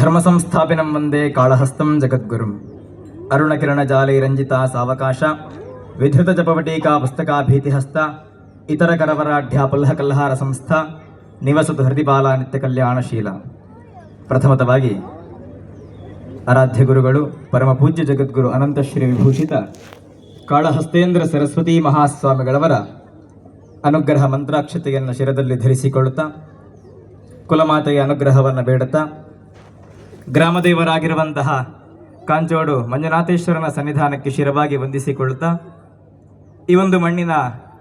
ಧರ್ಮ ಸಂಸ್ಥಾಪಿನಂ ವಂದೇ ಕಾಳಹಸ್ತಂ ಜಗದ್ಗುರುಂ ಅರುಣಕಿರಣಜಾಲೈ ರಂಜಿತಾ ಸಾವಕಾಶ ವಿಧೃತ ಜಪವಟೀಕಾ ಪುಸ್ತಕಾ ಭೀತಿಹಸ್ತ ಇತರ ಕರವರಾಢ್ಯ ಪಲ್ಲಹ ಕಲ್ಹಾರ ಸಂಸ್ಥಾ ನಿವಸತು ಹೃದಿಪಾಲ ನಿತ್ಯ ಕಲ್ಯಾಣಶೀಲ ಪ್ರಥಮತವಾಗಿ ಆರಾಧ್ಯ ಗುರುಗಳು ಪರಮ ಪೂಜ್ಯ ಜಗದ್ಗುರು ಅನಂತಶ್ರೀ ವಿಭೂಷಿತ ಕಾಳಹಸ್ತೇಂದ್ರ ಸರಸ್ವತಿ ಮಹಾಸ್ವಾಮಿಗಳವರ ಅನುಗ್ರಹ ಮಂತ್ರಾಕ್ಷತೆಯನ್ನು ಶಿರದಲ್ಲಿ ಧರಿಸಿಕೊಳ್ಳುತ್ತಾ ಕುಲಮಾತೆಯ ಅನುಗ್ರಹವನ್ನು ಬೇಡುತ್ತಾ ಗ್ರಾಮದೇವರಾಗಿರುವಂತಹ ಕಾಂಚೋಡು ಮಂಜುನಾಥೇಶ್ವರನ ಸನ್ನಿಧಾನಕ್ಕೆ ಶಿರವಾಗಿ ವಂದಿಸಿಕೊಳ್ಳುತ್ತಾ ಈ ಒಂದು ಮಣ್ಣಿನ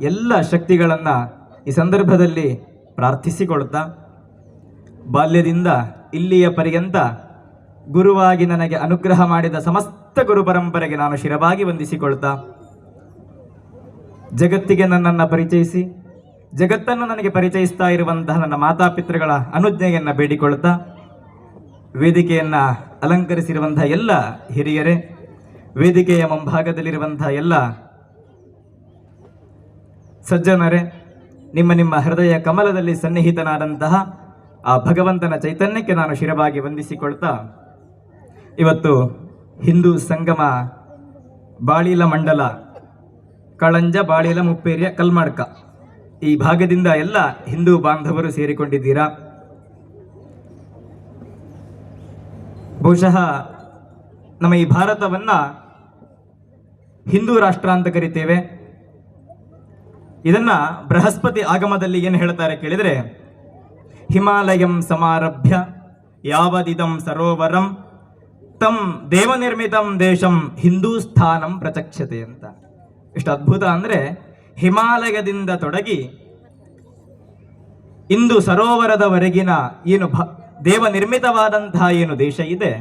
ಎಲ್ಲ ಶಕ್ತಿಗಳನ್ನು ಈ ಸಂದರ್ಭದಲ್ಲಿ ಪ್ರಾರ್ಥಿಸಿಕೊಳ್ತಾ ಬಾಲ್ಯದಿಂದ ಇಲ್ಲಿಯ ಪರ್ಯಂತ ಗುರುವಾಗಿ ನನಗೆ ಅನುಗ್ರಹ ಮಾಡಿದ ಸಮಸ್ತ ಗುರು ಪರಂಪರೆಗೆ ನಾನು ಶಿರವಾಗಿ ವಂದಿಸಿಕೊಳ್ತಾ ಜಗತ್ತಿಗೆ ನನ್ನನ್ನು ಪರಿಚಯಿಸಿ, ಜಗತ್ತನ್ನು ನನಗೆ ಪರಿಚಯಿಸ್ತಾ ಇರುವಂತಹ ನನ್ನ ಮಾತಾಪಿತೃಗಳ ಅನುಜ್ಞೆಯನ್ನು ಬೇಡಿಕೊಳ್ಳುತ್ತಾ ವೇದಿಕೆಯನ್ನು ಅಲಂಕರಿಸಿರುವಂತಹ ಎಲ್ಲ ಹಿರಿಯರೇ, ವೇದಿಕೆಯ ಮುಂಭಾಗದಲ್ಲಿರುವಂತಹ ಎಲ್ಲ ಸಜ್ಜನರೇ, ನಿಮ್ಮ ನಿಮ್ಮ ಹೃದಯ ಕಮಲದಲ್ಲಿ ಸನ್ನಿಹಿತನಾದಂತಹ ಆ ಭಗವಂತನ ಚೈತನ್ಯಕ್ಕೆ ನಾನು ಶಿರವಾಗಿ ವಂದಿಸಿಕೊಳ್ತಾ, ಇವತ್ತು ಹಿಂದೂ ಸಂಗಮ ಬಾಳಿಲ ಮಂಡಲ, ಕಳಂಜ, ಬಾಳಿಲ, ಮುಪ್ಪೇರಿಯ, ಕಲ್ಮಾಡ್ಕ ಈ ಭಾಗದಿಂದ ಎಲ್ಲ ಹಿಂದೂ ಬಾಂಧವರು ಸೇರಿಕೊಂಡಿದ್ದೀರಾ? ಬಹುಶಃ ನಮ್ಮ ಈ ಭಾರತವನ್ನು ಹಿಂದೂ ರಾಷ್ಟ್ರ ಅಂತ ಕರಿತೇವೆ. ಇದನ್ನು ಬೃಹಸ್ಪತಿ ಆಗಮದಲ್ಲಿ ಏನು ಹೇಳ್ತಾರೆ ಕೇಳಿದರೆ, ಹಿಮಾಲಯಂ ಸಮಾರಭ್ಯ ಯಾವದಿದಂ ಸರೋವರಂ ತಂ ದೇವನಿರ್ಮಿತಂ ದೇಶಂ ಹಿಂದೂಸ್ಥಾನಂ ಪ್ರಚಕ್ಷತೆ ಅಂತ. ಇಷ್ಟು ಅದ್ಭುತ ಅಂದರೆ ಹಿಮಾಲಯದಿಂದ ತೊಡಗಿ ಇಂದು ಸರೋವರದವರೆಗಿನ ಏನು ಭ ದೇವ ನಿರ್ಮಿತವಾದಂತಹ ಏನು ದೇಶ ಇದೆ,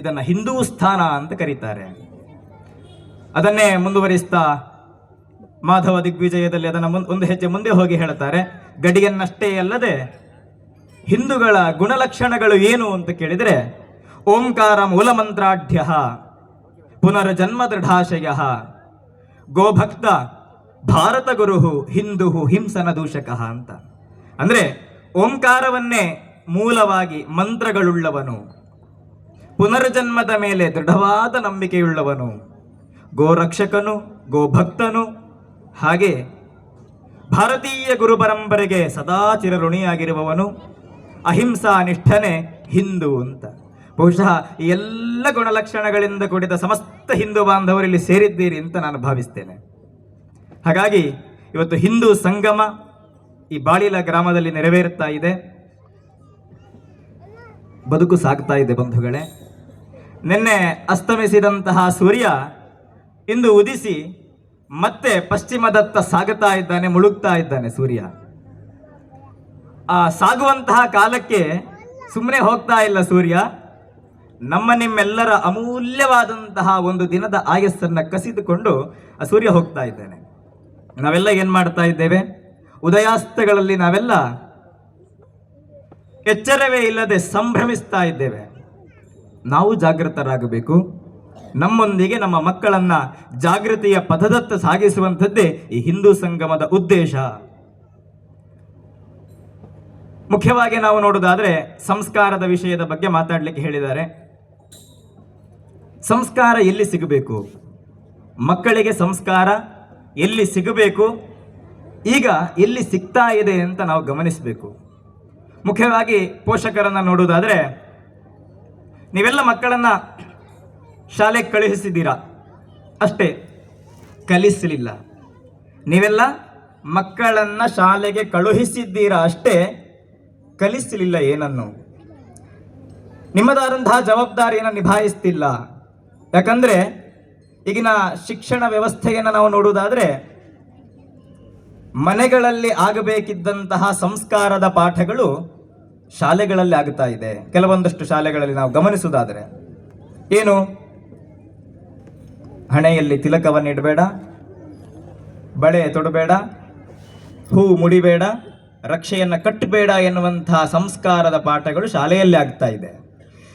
ಇದನ್ನ ಹಿಂದೂಸ್ಥಾನ ಅಂತ ಕರೀತಾರೆ. ಅದನ್ನೇ ಮುಂದುವರಿಸ್ತಾ ಮಾಧವ ದಿಗ್ವಿಜಯದಲ್ಲಿ ಅದನ್ನು ಒಂದು ಹೆಜ್ಜೆ ಮುಂದೆ ಹೋಗಿ ಹೇಳ್ತಾರೆ, ಗಡಿಯನ್ನಷ್ಟೇ ಅಲ್ಲದೆ ಹಿಂದೂಗಳ ಗುಣಲಕ್ಷಣಗಳು ಏನು ಅಂತ ಕೇಳಿದರೆ, ಓಂಕಾರ ಮೂಲಮಂತ್ರಾಢ್ಯ ಪುನರ್ಜನ್ಮ ದೃಢಾಶಯ ಗೋಭಕ್ತ ಭಾರತ ಗುರು ಹಿಂದೂ ಹಿಂಸನ ದೂಷಕ ಅಂತ. ಅಂದರೆ ಓಂಕಾರವನ್ನೇ ಮೂಲವಾಗಿ ಮಂತ್ರಗಳುಳ್ಳವನು. ಪುನರ್ಜನ್ಮದ ಮೇಲೆ ದೃಢವಾದ ನಂಬಿಕೆಯುಳ್ಳವನು. ಗೋರಕ್ಷಕನು, ಗೋಭಕ್ತನು. ಹಾಗೆ ಭಾರತೀಯ ಗುರು ಪರಂಪರೆಗೆ ಸದಾ ಚಿರಋಣಿಯಾಗಿರುವವನು. ಅಹಿಂಸಾ ನಿಷ್ಠನೆ ಹಿಂದೂ ಅಂತ. ಬಹುಶಃ ಈ ಎಲ್ಲ ಗುಣಲಕ್ಷಣಗಳಿಂದ ಕೂಡಿದ ಸಮಸ್ತ ಹಿಂದೂ ಬಾಂಧವರಲ್ಲಿ ಸೇರಿದ್ದೀರಿ ಅಂತ ನಾನು ಭಾವಿಸ್ತೇನೆ. ಹಾಗಾಗಿ ಇವತ್ತು ಹಿಂದೂ ಸಂಗಮ ಈ ಬಾಳಿಲ ಗ್ರಾಮದಲ್ಲಿ ನೆರವೇರುತ್ತಾ ಇದೆ. ಬದುಕು ಸಾಗ್ತಾ ಇದೆ ಬಂಧುಗಳೇ. ನಿನ್ನೆ ಅಸ್ತಮಿಸಿದಂತಹ ಸೂರ್ಯ ಇಂದು ಉದಿಸಿ ಮತ್ತೆ ಪಶ್ಚಿಮದತ್ತ ಸಾಗುತ್ತಾ ಇದ್ದಾನೆ, ಮುಳುಗ್ತಾ ಇದ್ದಾನೆ ಸೂರ್ಯ. ಆ ಸಾಗುವಂತಹ ಕಾಲಕ್ಕೆ ಸುಮ್ಮನೆ ಹೋಗ್ತಾ ಇಲ್ಲ ಸೂರ್ಯ. ನಮ್ಮ ನಿಮ್ಮೆಲ್ಲರ ಅಮೂಲ್ಯವಾದಂತಹ ಒಂದು ದಿನದ ಆಯಸ್ಸನ್ನ ಕಸಿದುಕೊಂಡು ಆ ಸೂರ್ಯ ಹೋಗ್ತಾ ಇದ್ದಾನೆ. ನಾವೆಲ್ಲ ಏನ್ ಮಾಡ್ತಾ ಇದ್ದೇವೆ? ಉದಯಾಸ್ತಗಳಲ್ಲಿ ನಾವೆಲ್ಲ ಎಚ್ಚರವೇ ಇಲ್ಲದೆ ಸಂಭ್ರಮಿಸ್ತಾ ಇದ್ದೇವೆ. ನಾವು ಜಾಗೃತರಾಗಬೇಕು. ನಮ್ಮೊಂದಿಗೆ ನಮ್ಮ ಮಕ್ಕಳನ್ನ ಜಾಗೃತಿಯ ಪಥದತ್ತ ಸಾಗಿಸುವಂಥದ್ದೇ ಈ ಹಿಂದೂ ಸಂಗಮದ ಉದ್ದೇಶ. ಮುಖ್ಯವಾಗಿ ನಾವು ನೋಡೋದಾದ್ರೆ ಸಂಸ್ಕಾರದ ವಿಷಯದ ಬಗ್ಗೆ ಮಾತಾಡಲಿಕ್ಕೆ ಹೇಳಿದ್ದಾರೆ. ಸಂಸ್ಕಾರ ಎಲ್ಲಿ ಸಿಗಬೇಕು? ಮಕ್ಕಳಿಗೆ ಸಂಸ್ಕಾರ ಎಲ್ಲಿ ಸಿಗಬೇಕು? ಈಗ ಎಲ್ಲಿ ಸಿಗ್ತಾ ಇದೆ ಅಂತ ನಾವು ಗಮನಿಸಬೇಕು. ಮುಖ್ಯವಾಗಿ ಪೋಷಕರನ್ನು ನೋಡುವುದಾದ್ರೆ, ನೀವೆಲ್ಲ ಮಕ್ಕಳನ್ನ ಶಾಲೆಗೆ ಕಳುಹಿಸಿದ್ದೀರಾ? ಅಷ್ಟೇ, ಕಲಿಸಲಿಲ್ಲ. ನೀವೆಲ್ಲ ಮಕ್ಕಳನ್ನ ಶಾಲೆಗೆ ಕಳುಹಿಸಿದ್ದೀರಾ? ಅಷ್ಟೇ, ಕಲಿಸಲಿಲ್ಲ ಏನನ್ನು? ನಿಮ್ಮದಾದಂತಹ ಜವಾಬ್ದಾರಿಯನ್ನು ನಿಭಾಯಿಸ್ತಿಲ್ಲ. ಯಾಕಂದ್ರೆ, ಈಗಿನ ಶಿಕ್ಷಣ ವ್ಯವಸ್ಥೆಯನ್ನು ನಾವು ನೋಡುವುದಾದರೆ, ಮನೆಗಳಲ್ಲಿ ಆಗಬೇಕಿದ್ದಂತಹ ಸಂಸ್ಕಾರದ ಪಾಠಗಳು ಶಾಲೆಗಳಲ್ಲಿ ಆಗ್ತಾ ಇದೆ? ಕೆಲವೊಂದಷ್ಟು ಶಾಲೆಗಳಲ್ಲಿ ನಾವು ಗಮನಿಸುವುದಾದರೆ, ಏನು? ಹಣೆಯಲ್ಲಿ ತಿಲಕವನ್ನು ಇಡಬೇಡ, ಬಳೆ ತೊಡಬೇಡ, ಹೂ ಮುಡಿಬೇಡ, ರಕ್ಷೆಯನ್ನು ಕಟ್ಟಬೇಡ ಎನ್ನುವಂತಹ ಸಂಸ್ಕಾರದ ಪಾಠಗಳು ಶಾಲೆಯಲ್ಲಿ ಆಗ್ತಾ ಇದೆ.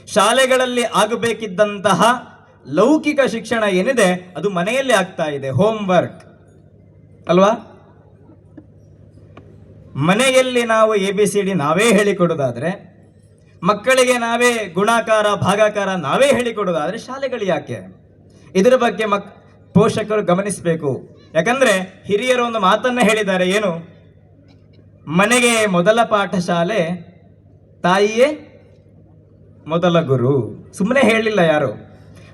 ಶಾಲೆಗಳಲ್ಲಿ ಆಗಬೇಕಿದ್ದಂತಹ ಲೌಕಿಕ ಶಿಕ್ಷಣ ಏನಿದೆ? ಅದು ಮನೆಯಲ್ಲಿ ಆಗ್ತಾ ಇದೆ. ಹೋಮ್ ವರ್ಕ್ ಅಲ್ವಾ? ಮನೆಯಲ್ಲಿ ನಾವು ಎ ಬಿ ಸಿ ಡಿ ನಾವೇ ಹೇಳಿಕೊಡೋದಾದರೆ ಮಕ್ಕಳಿಗೆ ನಾವೇ ಗುಣಾಕಾರ, ಭಾಗಾಕಾರ ನಾವೇ ಹೇಳಿಕೊಡೋದಾದರೆ ಶಾಲೆಗಳು ಯಾಕೆ? ಇದರ ಬಗ್ಗೆ ಮಕ್, ಪೋಷಕರು ಗಮನಿಸಬೇಕು. ಯಾಕಂದ್ರೆ ಹಿರಿಯರು ಒಂದು ಮಾತನ್ನ ಹೇಳಿದ್ದಾರೆ, ಏನು? ಮನೆಗೆ ಮೊದಲ ಪಾಠಶಾಲೆ ತಾಯಿಯೇ ಮೊದಲ ಗುರು. ಸುಮ್ಮನೆ ಹೇಳಿಲ್ಲ ಯಾರು?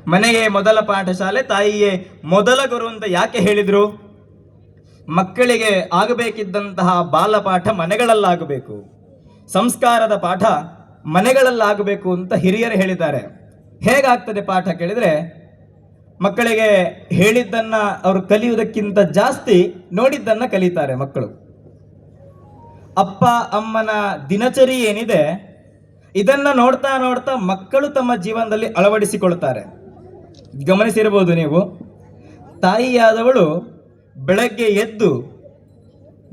ಮನೆಗೆ ಮೊದಲ ಪಾಠಶಾಲೆ ತಾಯಿಯೇ ಮೊದಲ ಗುರು ಅಂತ ಯಾಕೆ ಹೇಳಿದ್ರು? ಮಕ್ಕಳಿಗೆ ಆಗಬೇಕಿದ್ದಂತಹ ಬಾಲಪಾಠ ಮನೆಗಳಲ್ಲಾಗಬೇಕು. ಸಂಸ್ಕಾರದ ಪಾಠ ಮನೆಗಳಲ್ಲಾಗಬೇಕು ಅಂತ ಹಿರಿಯರು ಹೇಳಿದ್ದಾರೆ. ಹೇಗಾಗ್ತದೆ ಪಾಠ ಕೇಳಿದರೆ, ಮಕ್ಕಳಿಗೆ ಹೇಳಿದ್ದನ್ನ ಅವರು ಕಲಿಯುವುದಕ್ಕಿಂತ ಜಾಸ್ತಿ ನೋಡಿದ್ದನ್ನ ಕಲಿತಾರೆ ಮಕ್ಕಳು. ಅಪ್ಪ, ಅಮ್ಮನ ದಿನಚರಿ ಏನಿದೆ, ಇದನ್ನ ನೋಡ್ತಾ ನೋಡ್ತಾ ಮಕ್ಕಳು ತಮ್ಮ ಜೀವನದಲ್ಲಿ ಅಳವಡಿಸಿಕೊಳ್ತಾರೆ. ಗಮನಿಸಿರಬಹುದು ನೀವು, ತಾಯಿಯಾದವಳು ಬೆಳಗ್ಗೆ ಎದ್ದು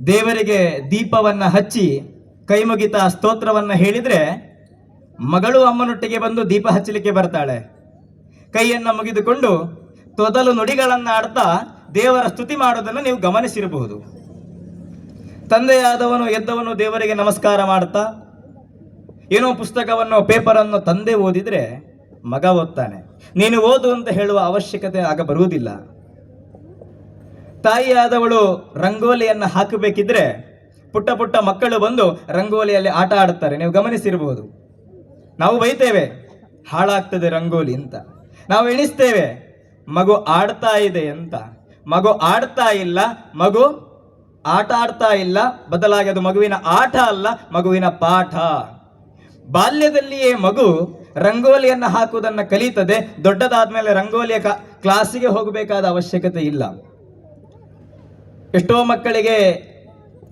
ದೇವರಿಗೆ ದೀಪವನ್ನು ಹಚ್ಚಿ ಕೈ ಸ್ತೋತ್ರವನ್ನು ಸ್ತೋತ್ರವನ್ನ ಹೇಳಿದ್ರೆ ಮಗಳು ಅಮ್ಮನೊಟ್ಟಿಗೆ ಬಂದು ದೀಪ ಹಚ್ಚಲಿಕ್ಕೆ ಬರ್ತಾಳೆ. ಕೈಯನ್ನು ಮುಗಿದುಕೊಂಡು ತೊದಲು ನುಡಿಗಳನ್ನು ಆಡ್ತಾ ದೇವರ ಸ್ತುತಿ ಮಾಡೋದನ್ನು ನೀವು ಗಮನಿಸಿರಬಹುದು. ತಂದೆಯಾದವನು ಎದ್ದವನು ದೇವರಿಗೆ ನಮಸ್ಕಾರ ಮಾಡ್ತಾ ಏನೋ ಪುಸ್ತಕವನ್ನು ಪೇಪರನ್ನು ತಂದೆ ಓದಿದರೆ ಮಗ ಓದ್ತಾನೆ. ನೀನು ಓದು ಅಂತ ಹೇಳುವ ಅವಶ್ಯಕತೆ ಆಗ ಬರುವುದಿಲ್ಲ. ತಾಯಿಯಾದವಳು ರಂಗೋಲಿಯನ್ನು ಹಾಕಬೇಕಿದ್ರೆ ಪುಟ್ಟ ಪುಟ್ಟ ಮಕ್ಕಳು ಬಂದು ರಂಗೋಲಿಯಲ್ಲಿ ಆಟ ಆಡುತ್ತಾರೆ. ನೀವು ಗಮನಿಸಿರಬಹುದು. ನಾವು ಬೈತೇವೆ, ಹಾಳಾಗ್ತದೆ ರಂಗೋಲಿ ಅಂತ. ನಾವು ಎಣಿಸ್ತೇವೆ, ಮಗು ಆಡ್ತಾ ಇದೆ ಅಂತ. ಮಗು ಆಡ್ತಾ ಇಲ್ಲ, ಮಗು ಆಟ ಆಡ್ತಾ ಇಲ್ಲ, ಬದಲಾಗಿ ಅದು ಮಗುವಿನ ಆಟ ಅಲ್ಲ, ಮಗುವಿನ ಪಾಠ. ಬಾಲ್ಯದಲ್ಲಿಯೇ ಮಗು ರಂಗೋಲಿಯನ್ನು ಹಾಕುವುದನ್ನು ಕಲಿತದೆ, ದೊಡ್ಡದಾದ್ಮೇಲೆ ರಂಗೋಲಿಯ ಕ- ಕ್ಲಾಸಿಗೆ ಹೋಗಬೇಕಾದ ಅವಶ್ಯಕತೆ ಇಲ್ಲ. ಎಷ್ಟೋ ಮಕ್ಕಳಿಗೆ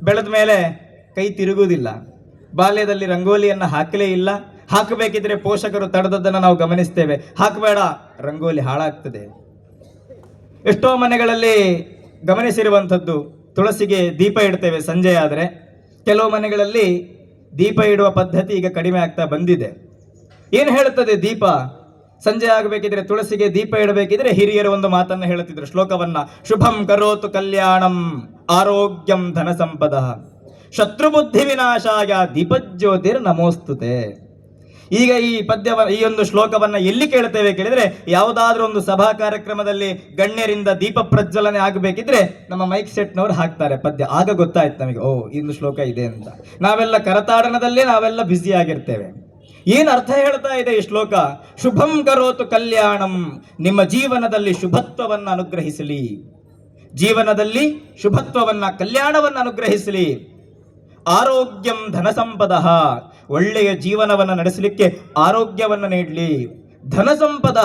ಬೆಳೆದ ಮೇಲೆ ಕೈ ತಿರುಗುವುದಿಲ್ಲ. ಬಾಲ್ಯದಲ್ಲಿ ರಂಗೋಲಿಯನ್ನು ಹಾಕಲೇ ಇಲ್ಲ. ಹಾಕಬೇಕಿದ್ರೆ ಪೋಷಕರು ತಡೆದದ್ದನ್ನು ನಾವು ಗಮನಿಸ್ತೇವೆ. ಹಾಕಬೇಡ, ರಂಗೋಲಿ ಹಾಳಾಗ್ತದೆ. ಎಷ್ಟೋ ಮನೆಗಳಲ್ಲಿ ಗಮನಿಸಿರುವಂಥದ್ದು, ತುಳಸಿಗೆ ದೀಪ ಇಡ್ತೇವೆ ಸಂಜೆ ಆದರೆ. ಕೆಲವು ಮನೆಗಳಲ್ಲಿ ದೀಪ ಇಡುವ ಪದ್ಧತಿ ಈಗ ಕಡಿಮೆ ಆಗ್ತಾ ಬಂದಿದೆ. ಏನು ಹೇಳುತ್ತದೆ ದೀಪ? ಸಂಜೆ ಆಗಬೇಕಿದ್ರೆ ತುಳಸಿಗೆ ದೀಪ ಇಡಬೇಕಿದ್ರೆ ಹಿರಿಯರು ಒಂದು ಮಾತನ್ನ ಹೇಳುತ್ತಿದ್ರು ಶ್ಲೋಕವನ್ನ, ಶುಭಂ ಕರೋತು ಕಲ್ಯಾಣಂ ಆರೋಗ್ಯಂ ಧನ ಸಂಪದ ಶತ್ರುಬುದ್ಧಿ ವಿನಾಶಾಯ ದೀಪಜ್ಯೋತಿರ್ ನಮೋಸ್ತುತೆ. ಈಗ ಈ ಪದ್ಯವ, ಈ ಒಂದು ಶ್ಲೋಕವನ್ನ ಎಲ್ಲಿ ಕೇಳ್ತೇವೆ ಕೇಳಿದ್ರೆ, ಯಾವುದಾದ್ರೂ ಒಂದು ಸಭಾ ಕಾರ್ಯಕ್ರಮದಲ್ಲಿ ಗಣ್ಯರಿಂದ ದೀಪ ಪ್ರಜ್ವಲನೆ ಆಗಬೇಕಿದ್ರೆ ನಮ್ಮ ಮೈಕ್ ಸೆಟ್ನವ್ರು ಹಾಕ್ತಾರೆ ಪದ್ಯ. ಆಗ ಗೊತ್ತಾಯ್ತು ನಮಗೆ, ಓ ಇಂದು ಶ್ಲೋಕ ಇದೆ ಅಂತ. ನಾವೆಲ್ಲ ಕರತಾಡನದಲ್ಲೇ ನಾವೆಲ್ಲ ಬ್ಯುಸಿ ಆಗಿರ್ತೇವೆ. ಏನ್ ಅರ್ಥ ಹೇಳ್ತಾ ಇದೆ ಈ ಶ್ಲೋಕ? ಶುಭಂ ಕರೋತು ಕಲ್ಯಾಣಂ, ನಿಮ್ಮ ಜೀವನದಲ್ಲಿ ಶುಭತ್ವವನ್ನು ಅನುಗ್ರಹಿಸಲಿ. ಜೀವನದಲ್ಲಿ ಶುಭತ್ವವನ್ನ, ಕಲ್ಯಾಣವನ್ನ ಅನುಗ್ರಹಿಸಲಿ. ಆರೋಗ್ಯಂ ಧನ ಸಂಪದ ಒಳ್ಳೆಯ ಜೀವನವನ್ನು ನಡೆಸಲಿಕ್ಕೆ ಆರೋಗ್ಯವನ್ನು ನೀಡಲಿ. ಧನ ಸಂಪದ